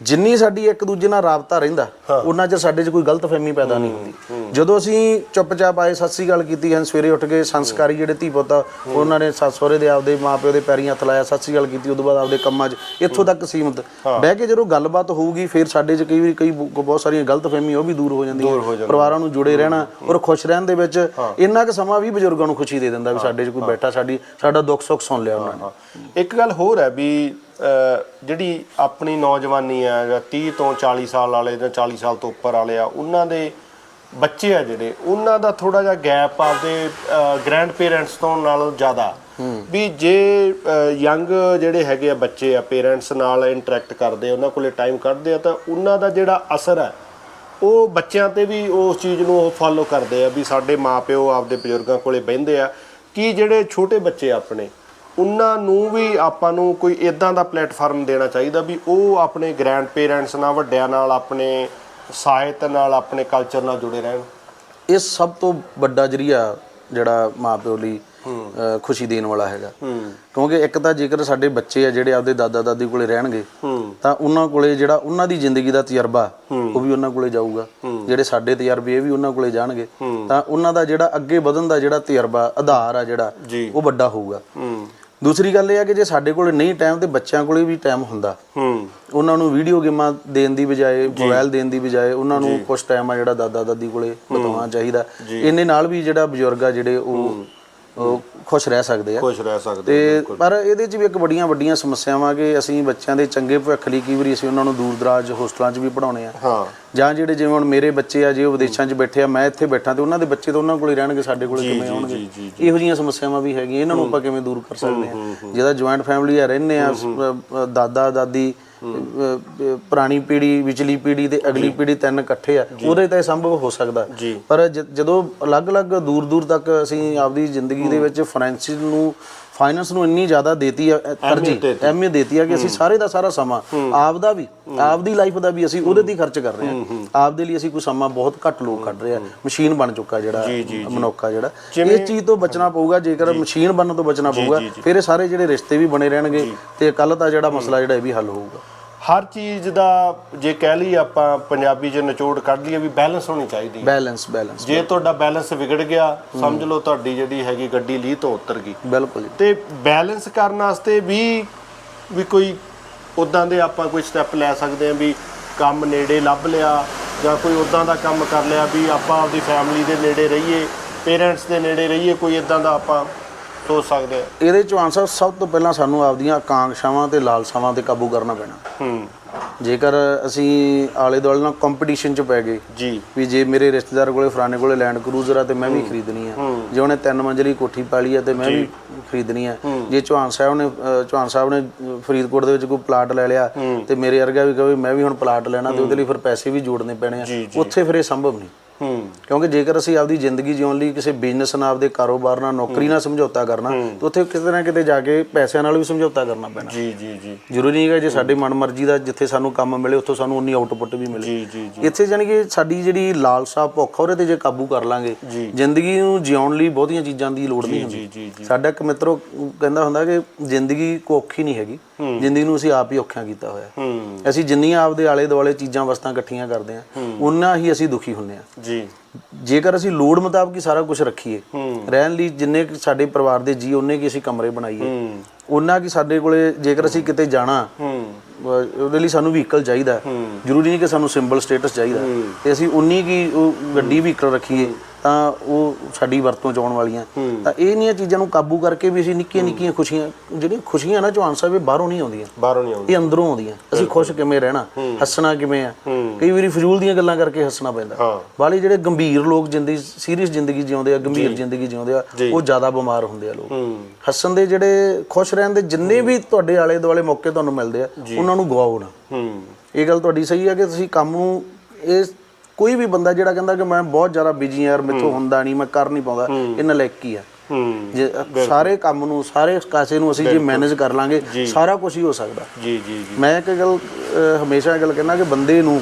ਜਿੰਨੀ ਸਾਡੀ ਇੱਕ ਦੂਜੇ ਨਾਲ ਰਾਬਤਾ ਰਹਿੰਦਾ ਉਹਨਾਂ ਚਿਰ ਸਾਡੇ 'ਚ ਕੋਈ ਗਲਤਫਹਿਮੀ ਪੈਦਾ ਨਹੀਂ ਹੁੰਦੀ। ਜਦੋਂ ਅਸੀਂ ਚੁੱਪਚਾਪ ਆਏ ਸਤਿ ਸ੍ਰੀ ਅਕਾਲ ਕੀਤੀ ਹਨ ਸਵੇਰੇ ਉੱਠ ਕੇ ਸੰਸਕਾਰੀ ਜਿਹੜੇ ਧੀ ਪੁੱਤ ਉਹਨਾਂ ਨੇ ਸੱਸ ਸਹੁਰੇ ਦੇ ਆਪਦੇ ਮਾਪਿਓ ਦੇ ਪੈਰੀਂ ਹੱਥ ਲਾਇਆ ਸਤਿ ਸ੍ਰੀ ਅਕਾਲ ਕੀਤੀ ਉਦੋਂ ਬਾਅਦ ਆਪਦੇ ਕੰਮਾਂ 'ਚ ਇੱਥੋਂ ਤੱਕ ਸੀਮਤ। ਬਹਿ ਕੇ ਜਦੋਂ ਗੱਲਬਾਤ ਹੋਊਗੀ ਫਿਰ ਸਾਡੇ 'ਚ ਕਈ ਵਾਰੀ ਕਈ ਬਹੁਤ ਸਾਰੀਆਂ ਗਲਤਫਹਿਮੀਆਂ ਉਹ ਵੀ ਦੂਰ ਹੋ ਜਾਂਦੀਆਂ। ਪਰਿਵਾਰਾਂ ਨੂੰ ਜੁੜੇ ਰਹਿਣਾ ਔਰ ਖੁਸ਼ ਰਹਿਣ ਦੇ ਵਿੱਚ ਇੰਨਾ ਕੁ ਸਮਾਂ ਵੀ ਬਜ਼ੁਰਗਾਂ ਨੂੰ ਖੁਸ਼ੀ ਦੇ ਦਿੰਦਾ ਵੀ ਸਾਡੇ 'ਚ ਕੋਈ ਬੈਠਾ ਸਾਡੀ ਸਾਡਾ ਦੁੱਖ ਸੁੱਖ ਸੁਣ ਲਿਆ ਉਹਨਾਂ ਨੇ। ਇੱਕ ਗੱਲ ਹੋਰ ਹੈ ਵੀ ਜਿਹੜੀ ਆਪਣੀ ਨੌਜਵਾਨੀ ਹੈ ਜਾਂ 30 ਤੋਂ 40 ਸਾਲ ਵਾਲੇ ਜਾਂ 40 ਸਾਲ ਤੋਂ ਉੱਪਰ ਵਾਲੇ ਆ ਉਹਨਾਂ ਦੇ ਬੱਚੇ ਆ ਜਿਹੜੇ ਉਹਨਾਂ ਦਾ ਥੋੜਾ ਜਿਹਾ ਗੈਪ ਆਪਦੇ ਗ੍ਰੈਂਡ ਪੇਰੈਂਟਸ ਤੋਂ ਨਾਲੋਂ ਜ਼ਿਆਦਾ। ਵੀ ਜੇ ਯੰਗ ਜਿਹੜੇ ਹੈਗੇ ਆ ਬੱਚੇ ਆ ਪੇਰੈਂਟਸ ਨਾਲ ਇੰਟਰੈਕਟ ਕਰਦੇ ਆ ਉਹਨਾਂ ਕੋਲੇ ਟਾਈਮ ਕੱਢਦੇ ਆ ਤਾਂ ਉਹਨਾਂ ਦਾ ਜਿਹੜਾ ਅਸਰ ਹੈ ਉਹ ਬੱਚਿਆਂ ਤੇ ਵੀ ਉਸ ਚੀਜ਼ ਨੂੰ ਉਹ ਫਾਲੋ ਕਰਦੇ ਆ ਵੀ ਸਾਡੇ ਮਾਪਿਓ ਆਪਦੇ ਬਜ਼ੁਰਗਾਂ ਕੋਲੇ ਬਹਿੰਦੇ ਆ ਕਿ ਜਿਹੜੇ ਛੋਟੇ ਬੱਚੇ ਆ ਆਪਣੇ ਉਹਨਾਂ ਨੂੰ ਵੀ ਆਪਾਂ ਨੂੰ ਕੋਈ ਇਦਾਂ ਦਾ ਪਲੇਟਫਾਰਮ ਦੇਣਾ ਚਾਹੀਦਾ ਵੀ ਉਹ ਆਪਣੇ ਗ੍ਰੈਂਡ ਪੇਰੈਂਟਸ ਨਾਲ ਵੱਡਿਆਂ ਨਾਲ ਆਪਣੇ ਸਾਹਿਤ ਨਾਲ ਆਪਣੇ ਕਲਚਰ ਨਾਲ ਜੁੜੇ ਰਹਿਣ। ਇਹ ਸਭ ਤੋਂ ਵੱਡਾ ਜਰੀਆ ਜਿਹੜਾ ਮਾਪਿਓ ਲਈ ਖੁਸ਼ੀ ਦੇਣ ਵਾਲਾ ਹੈਗਾ। ਕਿਉਂਕਿ ਇੱਕ ਤਾਂ ਜੇਕਰ ਸਾਡੇ ਬੱਚੇ ਆ ਜਿਹੜੇ ਆਪਦੇ ਦਾਦਾ ਦਾਦੀ ਕੋਲੇ ਰਹਿਣਗੇ ਤਾਂ ਉਹਨਾਂ ਕੋਲੇ ਜਿਹੜਾ ਉਹਨਾਂ ਦੀ ਜ਼ਿੰਦਗੀ ਦਾ ਤਜਰਬਾ ਉਹ ਵੀ ਉਹਨਾਂ ਕੋਲੇ ਜਾਊਗਾ। ਜਿਹੜੇ ਸਾਡੇ ਤਜਰਬੇ ਇਹ ਵੀ ਉਹਨਾਂ ਕੋਲੇ ਜਾਣਗੇ ਤਾਂ ਉਹਨਾਂ ਦਾ ਜਿਹੜਾ ਅੱਗੇ ਵਧਣ ਦਾ ਜਿਹੜਾ ਤਜਰਬਾ ਆਧਾਰ ਆ ਜਿਹੜਾ। ਉਹ ਵੱਡਾ ਹੋਊਗਾ। ਦੂਸਰੀ ਗੱਲ ਇਹ ਆ ਕਿ ਜੇ ਸਾਡੇ ਕੋਲੇ ਨਹੀਂ ਟਾਈਮ ਤੇ ਬੱਚਿਆਂ ਕੋਲੇ ਵੀ ਟਾਈਮ ਹੁੰਦਾ। ਹੂੰ। ਉਹਨਾਂ ਨੂੰ ਵੀਡੀਓ ਗੇਮਾਂ ਦੇਣ ਦੀ ਬਜਾਏ ਮੋਬਾਈਲ ਦੇਣ ਦੀ ਬਜਾਏ ਉਹਨਾਂ ਨੂੰ ਕੁਝ ਟਾਈਮ ਆ ਜਿਹੜਾ ਦਾਦਾ ਦਾਦੀ ਕੋਲੇ ਬਿਤਾਉਣਾ ਚਾਹੀਦਾ। ਇਹਨੇ ਨਾਲ ਵੀ ਜਿਹੜਾ ਬਜ਼ੁਰਗ ਆ ਜਿਹੜੇ ਉਹ ਉਹ ਖੁਸ਼ ਰਹਿ ਸਕਦੇ ਆ। ਖੁਸ਼ ਰਹਿ ਸਕਦੇ ਤੇ ਪਰ ਇਹਦੇ 'ਚ ਵੀ ਇੱਕ ਬੜੀਆਂ ਵੱਡੀਆਂ ਸਮੱਸਿਆਵਾਂ ਕਿ ਅਸੀਂ ਬੱਚਿਆਂ ਦੇ ਚੰਗੇ ਭਵਿੱਖ ਲਈ ਕਈ ਵਾਰੀ ਅਸੀਂ ਉਹਨਾਂ ਨੂੰ ਦੂਰ ਦਰਾਜ ਹੋਸਟਲਾਂ 'ਚ ਵੀ ਪੜਾਉਣੇ ਆ। ਹਾਂ। ਜਾਂ ਜਿਹੜੇ ਜਿਵੇਂ ਹੁਣ ਮੇਰੇ ਬੱਚੇ ਆ ਜੇ ਉਹ ਵਿਦੇਸ਼ਾਂ 'ਚ ਬੈਠੇ ਆ ਮੈਂ ਇੱਥੇ ਬੈਠਾ ਤੇ ਉਹਨਾਂ ਦੇ ਬੱਚੇ ਤਾਂ ਉਹਨਾਂ ਕੋਲ ਹੀ ਰਹਿਣਗੇ ਸਾਡੇ ਕੋਲ ਕਿਵੇਂ ਆਉਣਗੇ? ਇਹੋ ਜਿਹੀਆਂ ਸਮੱਸਿਆਵਾਂ ਵੀ ਹੈਗੀਆਂ ਇਹਨਾਂ ਨੂੰ ਆਪਾਂ ਕਿਵੇਂ ਦੂਰ ਕਰ ਸਕਦੇ ਆ? ਜਿਹਦਾ ਜੁਆਇੰਟ ਫੈਮਿਲੀ ਆ ਰਹਿੰਦੇ ਆ ਦਾਦਾ ਦਾਦੀ ਪੁਰਾਣੀ ਪੀੜ੍ਹੀ ਵਿਚਲੀ ਪੀੜ੍ਹੀ ਤੇ ਅਗਲੀ ਪੀੜ੍ਹੀ ਤਿੰਨ ਇਕੱਠੇ ਆ ਉਹਦੇ ਤਾਂ ਇਹ ਸੰਭਵ ਹੋ ਸਕਦਾ। ਪਰ ਜਦੋਂ ਅਲੱਗ-ਅਲੱਗ ਦੂਰ-ਦੂਰ ਤੱਕ ਅਸੀਂ ਆਪਦੀ ਜ਼ਿੰਦਗੀ ਦੇ ਵਿੱਚ ਫਾਈਨੈਂਸ ਨੂੰ ਫਾਈਨੈਂਸ ਨੂੰ ਇੰਨੀ ਜ਼ਿਆਦਾ ਦੇਤੀ ਅ, ਤਰਜੀਹ ਅਹਿਮੀਅਤ ਦੇਤੀ ਆ ਕਿ ਅਸੀਂ ਸਾਰੇ ਦਾ ਸਾਰਾ ਸਮਾਂ ਆਪਦਾ ਵੀ ਆਪਦੀ ਲਾਈਫ ਦਾ ਵੀ ਅਸੀਂ ਉਹਦੇ ਤੇ ਹੀ ਖਰਚ ਕਰ ਰਹੇ ਹਾਂ ਆਪਦੇ ਲਈ ਅਸੀਂ ਕੋਈ ਸਮਾਂ ਬਹੁਤ ਘੱਟ ਲੋਕ ਕੱਢ ਰਹੇ ਆ। ਮਸ਼ੀਨ ਬਣ ਚੁੱਕਾ ਜਿਹੜਾ ਮਨੁੱਖ ਆ ਜਿਹੜਾ। ਇਸ ਚੀਜ਼ ਤੋਂ ਬਚਣਾ ਪਊਗਾ ਜੇਕਰ ਮਸ਼ੀਨ ਬਣਨ ਤੋਂ ਬਚਣਾ ਪਊਗਾ ਫਿਰ ਇਹ ਸਾਰੇ ਜਿਹੜੇ ਰਿਸ਼ਤੇ ਵੀ ਬਣੇ ਰਹਿਣਗੇ ਤੇ ਕੱਲ ਦਾ ਜਿਹੜਾ ਮਸਲਾ ਜਿਹੜਾ ਇਹ ਵੀ ਹੱਲ ਹੋਊਗਾ। ਹਰ ਚੀਜ਼ ਦਾ ਜੇ ਕਹਿ ਲਈ ਆਪਾਂ ਪੰਜਾਬੀ 'ਚ ਨਿਚੋੜ ਕੱਢ ਲਈਏ ਵੀ ਬੈਲੈਂਸ ਹੋਣੀ ਚਾਹੀਦੀ ਹੈ। ਬੈਲੈਂਸ ਬੈਲੈਂਸ ਜੇ ਤੁਹਾਡਾ ਬੈਲੈਂਸ ਵਿਗੜ ਗਿਆ ਸਮਝ ਲਓ ਤੁਹਾਡੀ ਜਿਹੜੀ ਹੈਗੀ ਗੱਡੀ ਲੀਹ ਤੋਂ ਉਤਰ ਗਈ। ਬਿਲਕੁਲ ਜੀ। ਤੇ ਬੈਲੈਂਸ ਕਰਨ ਵਾਸਤੇ ਵੀ ਵੀ ਕੋਈ ਉਦਾਂ ਦੇ ਆਪਾਂ ਕੋਈ ਸਟੈਪ ਲੈ ਸਕਦੇ ਹਾਂ ਵੀ ਕੰਮ ਨੇੜੇ ਲੱਭ ਲਿਆ ਜਾਂ ਕੋਈ ਉਦਾਂ ਦਾ ਕੰਮ ਕਰ ਲਿਆ ਵੀ ਆਪਾਂ ਆਪਦੀ ਫੈਮਿਲੀ ਦੇ ਨੇੜੇ ਰਹੀਏ ਪੇਰੈਂਟਸ ਦੇ ਨੇੜੇ ਰਹੀਏ ਕੋਈ ਇਦਾਂ ਦਾ ਆਪਾਂ ਸੋਚ ਸਕਦੇ ਹਾਂ ਇਹਦੇ ਚੌਹਾਨ ਸਾਹਿਬ ਸਭ ਤੋਂ ਪਹਿਲਾਂ ਸਾਨੂੰ ਆਪਦੀਆਂ ਆਕਾਂਖਸ਼ਾਵਾਂ ਤੇ ਲਾਲਸਾਵਾਂ ਤੇ ਕਾਬੂ ਕਰਨਾ ਪੈਣਾ। ਹੂੰ। ਜੇਕਰ ਅਸੀਂ ਆਲੇ ਦੁਆਲੇ ਨਾਲ ਕੰਪੀਟੀਸ਼ਨ 'ਚ ਪੈ ਗਏ ਜੀ। ਵੀ ਜੇ ਮੇਰੇ ਰਿਸ਼ਤੇਦਾਰ ਕੋਲੇ ਫਲਾਣੇ ਕੋਲੇ ਲੈਂਡ ਕਰੂਜ਼ਰ ਆ ਤੇ ਮੈਂ ਵੀ ਖਰੀਦਣੀ ਆ। ਜੇ ਉਹਨੇ ਤਿੰਨ ਮੰਜ਼ਲੀ ਕੋਠੀ ਪਾਲੀ ਆ ਤੇ ਮੈਂ ਵੀ ਖਰੀਦਣੀ ਆ। ਜੇ ਚੌਹਾਨ ਸਾਹਿਬ ਨੇ ਚੌਹਾਨ ਸਾਹਿਬ ਨੇ ਫਰੀਦਕੋਟ ਦੇ ਵਿੱਚ ਕੋਈ ਪਲਾਟ ਲੈ ਲਿਆ ਤੇ ਮੇਰੇ ਵਰਗਾ ਵੀ ਕਹੇ ਮੈਂ ਵੀ ਹੁਣ ਪਲਾਟ ਲੈਣਾ ਤੇ ਉਹਦੇ ਲਈ ਫਿਰ ਪੈਸੇ ਵੀ ਜੋੜਨੇ ਪੈਣੇ ਆ। ਉੱਥੇ ਫਿਰ ਇਹ ਸੰਭਵ ਨਹੀਂ। ਹੂੰ। ਕਿਉਂਕਿ ਜੇਕਰ ਅਸੀਂ ਆਪਦੀ ਜ਼ਿੰਦਗੀ ਜਿਉਣ ਲਈ ਕਿਸੇ ਬਿਜ਼ਨਸ ਨਾਲ ਆਪਦੇ ਕਾਰੋਬਾਰ ਨਾਲ ਨੌਕਰੀ ਨਾਲ ਸਮਝੌਤਾ ਕਰਨਾ ਤਾਂ ਉੱਥੇ ਕਿਤੇ ਨਾ ਕਿਤੇ ਜਾ ਕੇ ਪੈਸਿਆਂ ਨਾਲ ਵੀ ਸਮਝੌਤਾ ਕਰਨਾ ਪੈਣਾ। ਜੀ ਜੀ ਜੀ। ਜ਼ਰੂਰੀ ਨਹੀਂ ਹੈ ਜੇ ਸਾਡੇ ਮਨਮਰਜ਼ੀ ਦਾ ਜਿੱਥੇ ਸਾਨੂੰ ਕੰਮ ਮਿਲੇ ਉੱਥੋਂ ਸਾਨੂੰ ਉਨੀ ਆਊਟਪੁੱਟ ਵੀ ਮਿਲੇ। ਜੀ ਜੀ ਇੱਥੇ ਜਾਣੀ ਕਿ ਸਾਡੀ ਜਿਹੜੀ ਲਾਲਸਾ ਭੁੱਖ ਉਹਦੇ ਤੇ ਜੇ ਕਾਬੂ ਕਰ ਲਾਂਗੇ ਜ਼ਿੰਦਗੀ ਨੂੰ ਜਿਉਣ ਲਈ ਬਹੁਤੀਆਂ ਚੀਜ਼ਾਂ ਦੀ ਲੋੜ ਨਹੀਂ ਹੁੰਦੀ। ਜੀ ਜੀ। ਸਾਡਾ ਇੱਕ ਮਿੱਤਰ ਕਹਿੰਦਾ ਹੁੰਦਾ ਕਿ ਜ਼ਿੰਦਗੀ ਕੋ ਔਖੀ ਨਹੀਂ ਹੈਗੀ। ਜ਼ਿੰਦਗੀ ਨੂੰ ਅਸੀਂ ਆਪ ਹੀ ਔਖਿਆਂ ਕੀਤਾ ਹੋਇਆ। ਅਸੀਂ ਜਿੰਨੀਆਂ ਆਪਦੇ ਆਲੇ ਦੁਆਲੇ ਚੀਜ਼ਾਂ ਵਸਤਾਂ ਇਕੱਠੀਆਂ ਕਰਦੇ ਆ ਉਨਾ ਹੀ ਅਸੀਂ ਦੁਖੀ ਹੁੰਨੇ ਆ ਜੀ। ਜੇਕਰ ਅਸੀਂ ਲੋੜ ਮੁਤਾਬਕ ਹੀ ਸਾਰਾ ਕੁਝ ਰੱਖੀਏ ਰਹਿਣ ਲਈ ਜਿੰਨੇ ਸਾਡੇ ਪਰਿਵਾਰ ਦੇ ਜੀ ਉਹਨੇ ਕੀ ਅਸੀਂ ਕਮਰੇ ਬਣਾਈਏ। ਉਹਨਾਂ ਕੀ ਸਾਡੇ ਕੋਲੇ ਜੇਕਰ ਅਸੀਂ ਕਿਤੇ ਜਾਣਾ ਉਹਦੇ ਲਈ ਸਾਨੂੰ ਵਹੀਕਲ ਚਾਹੀਦਾ। ਜ਼ਰੂਰੀ ਨਹੀਂ ਕਿ ਸਾਨੂੰ ਸਿੰਬਲ ਸਟੇਟਸ ਚਾਹੀਦਾ। ਤੇ ਅਸੀਂ ਉਨੀ ਕੀ ਉਹ ਗੱਡੀ ਵਹੀਕਲ ਰੱਖੀਏ। ਤਾਂ ਉਹ ਸਾਡੀ ਵਰਤੋਂ ਚ ਆਉਣ ਵਾਲੀਆਂ। ਤਾਂ ਇਹ ਨਹੀਂ ਚੀਜ਼ਾਂ ਨੂੰ ਕਾਬੂ ਕਰਕੇ ਵੀ ਅਸੀਂ ਨਿੱਕੀਆਂ ਨਿੱਕੀਆਂ ਖੁਸ਼ੀਆਂ ਜਿਹੜੀਆਂ ਖੁਸ਼ੀਆਂ ਨਾ ਚੌਹਾਨ ਸਾਹਿਬ ਇਹ ਬਾਹਰੋਂ ਨਹੀਂ ਆਉਂਦੀਆਂ। ਬਾਹਰੋਂ ਨਹੀਂ ਆਉਂਦੀ ਇਹ ਅੰਦਰੋਂ ਆਉਂਦੀਆਂ। ਅਸੀਂ ਖੁਸ਼ ਕਿਵੇਂ ਰਹਿਣਾ ਹੱਸਣਾ ਕਿਵੇਂ ਆ? ਕਈ ਵਾਰੀ ਫਜ਼ੂਲ ਦੀਆਂ ਗੱਲਾਂ ਕਰਕੇ ਹੱਸਣਾ ਪੈਂਦਾ। ਵਾਲੇ ਜਿਹੜੇ ਗੰਭੀਰ ਲੋਕ ਜ਼ਿੰਦਗੀ ਸੀਰੀਅਸ ਜ਼ਿੰਦਗੀ ਜਿਉਂਦੇ ਆ ਗੰਭੀਰ ਜ਼ਿੰਦਗੀ ਜਿਉਂਦੇ ਆ ਉਹ ਜ਼ਿਆਦਾ ਬਿਮਾਰ ਹੁੰਦੇ ਆ ਲੋਕ। ਹੱਸਣ ਦੇ ਜਿਹੜੇ ਖੁਸ਼ ਰਹਿਣ ਦੇ ਜਿੰਨੇ ਵੀ ਤੁਹਾਡੇ ਆਲੇ ਦੁਆਲੇ ਮੌਕੇ ਤੁਹਾਨੂੰ ਮਿਲਦੇ ਆ ਉਹਨਾਂ ਨੂੰ ਗਵਾਓ ਨਾ। ਇਹ ਗੱਲ ਤੁਹਾਡੀ ਸਹੀ ਹੈ ਕਿ ਤੁਸੀਂ ਕੰਮ ਨੂੰ ਇਹ ਕੋਈ ਵੀ ਬੰਦਾ ਜਿਹੜਾ ਕਹਿੰਦਾ ਕਿ ਮੈਂ ਬਹੁਤ ਜ਼ਿਆਦਾ ਬਿਜ਼ੀ ਯਾਰ ਮੈਥੋਂ ਹੁੰਦਾ ਨਹੀਂ ਮੈਂ ਕਰ ਨਹੀਂ ਪਾਉਂਦਾ ਇਹ ਨਲਾਇਕੀ ਆ। ਹੂੰ। ਜੇ ਸਾਰੇ ਕੰਮ ਨੂੰ ਸਾਰੇ ਕਾਸੇ ਨੂੰ ਅਸੀਂ ਜੇ ਮੈਨੇਜ ਕਰ ਲਾਂਗੇ ਸਾਰਾ ਕੁਝ ਹੀ ਹੋ ਸਕਦਾ। ਜੀ ਜੀ ਜੀ। ਮੈਂ ਇੱਕ ਗੱਲ ਹਮੇਸ਼ਾ ਗੱਲ ਕਹਿੰਦਾ ਕਿ ਬੰਦੇ ਨੂੰ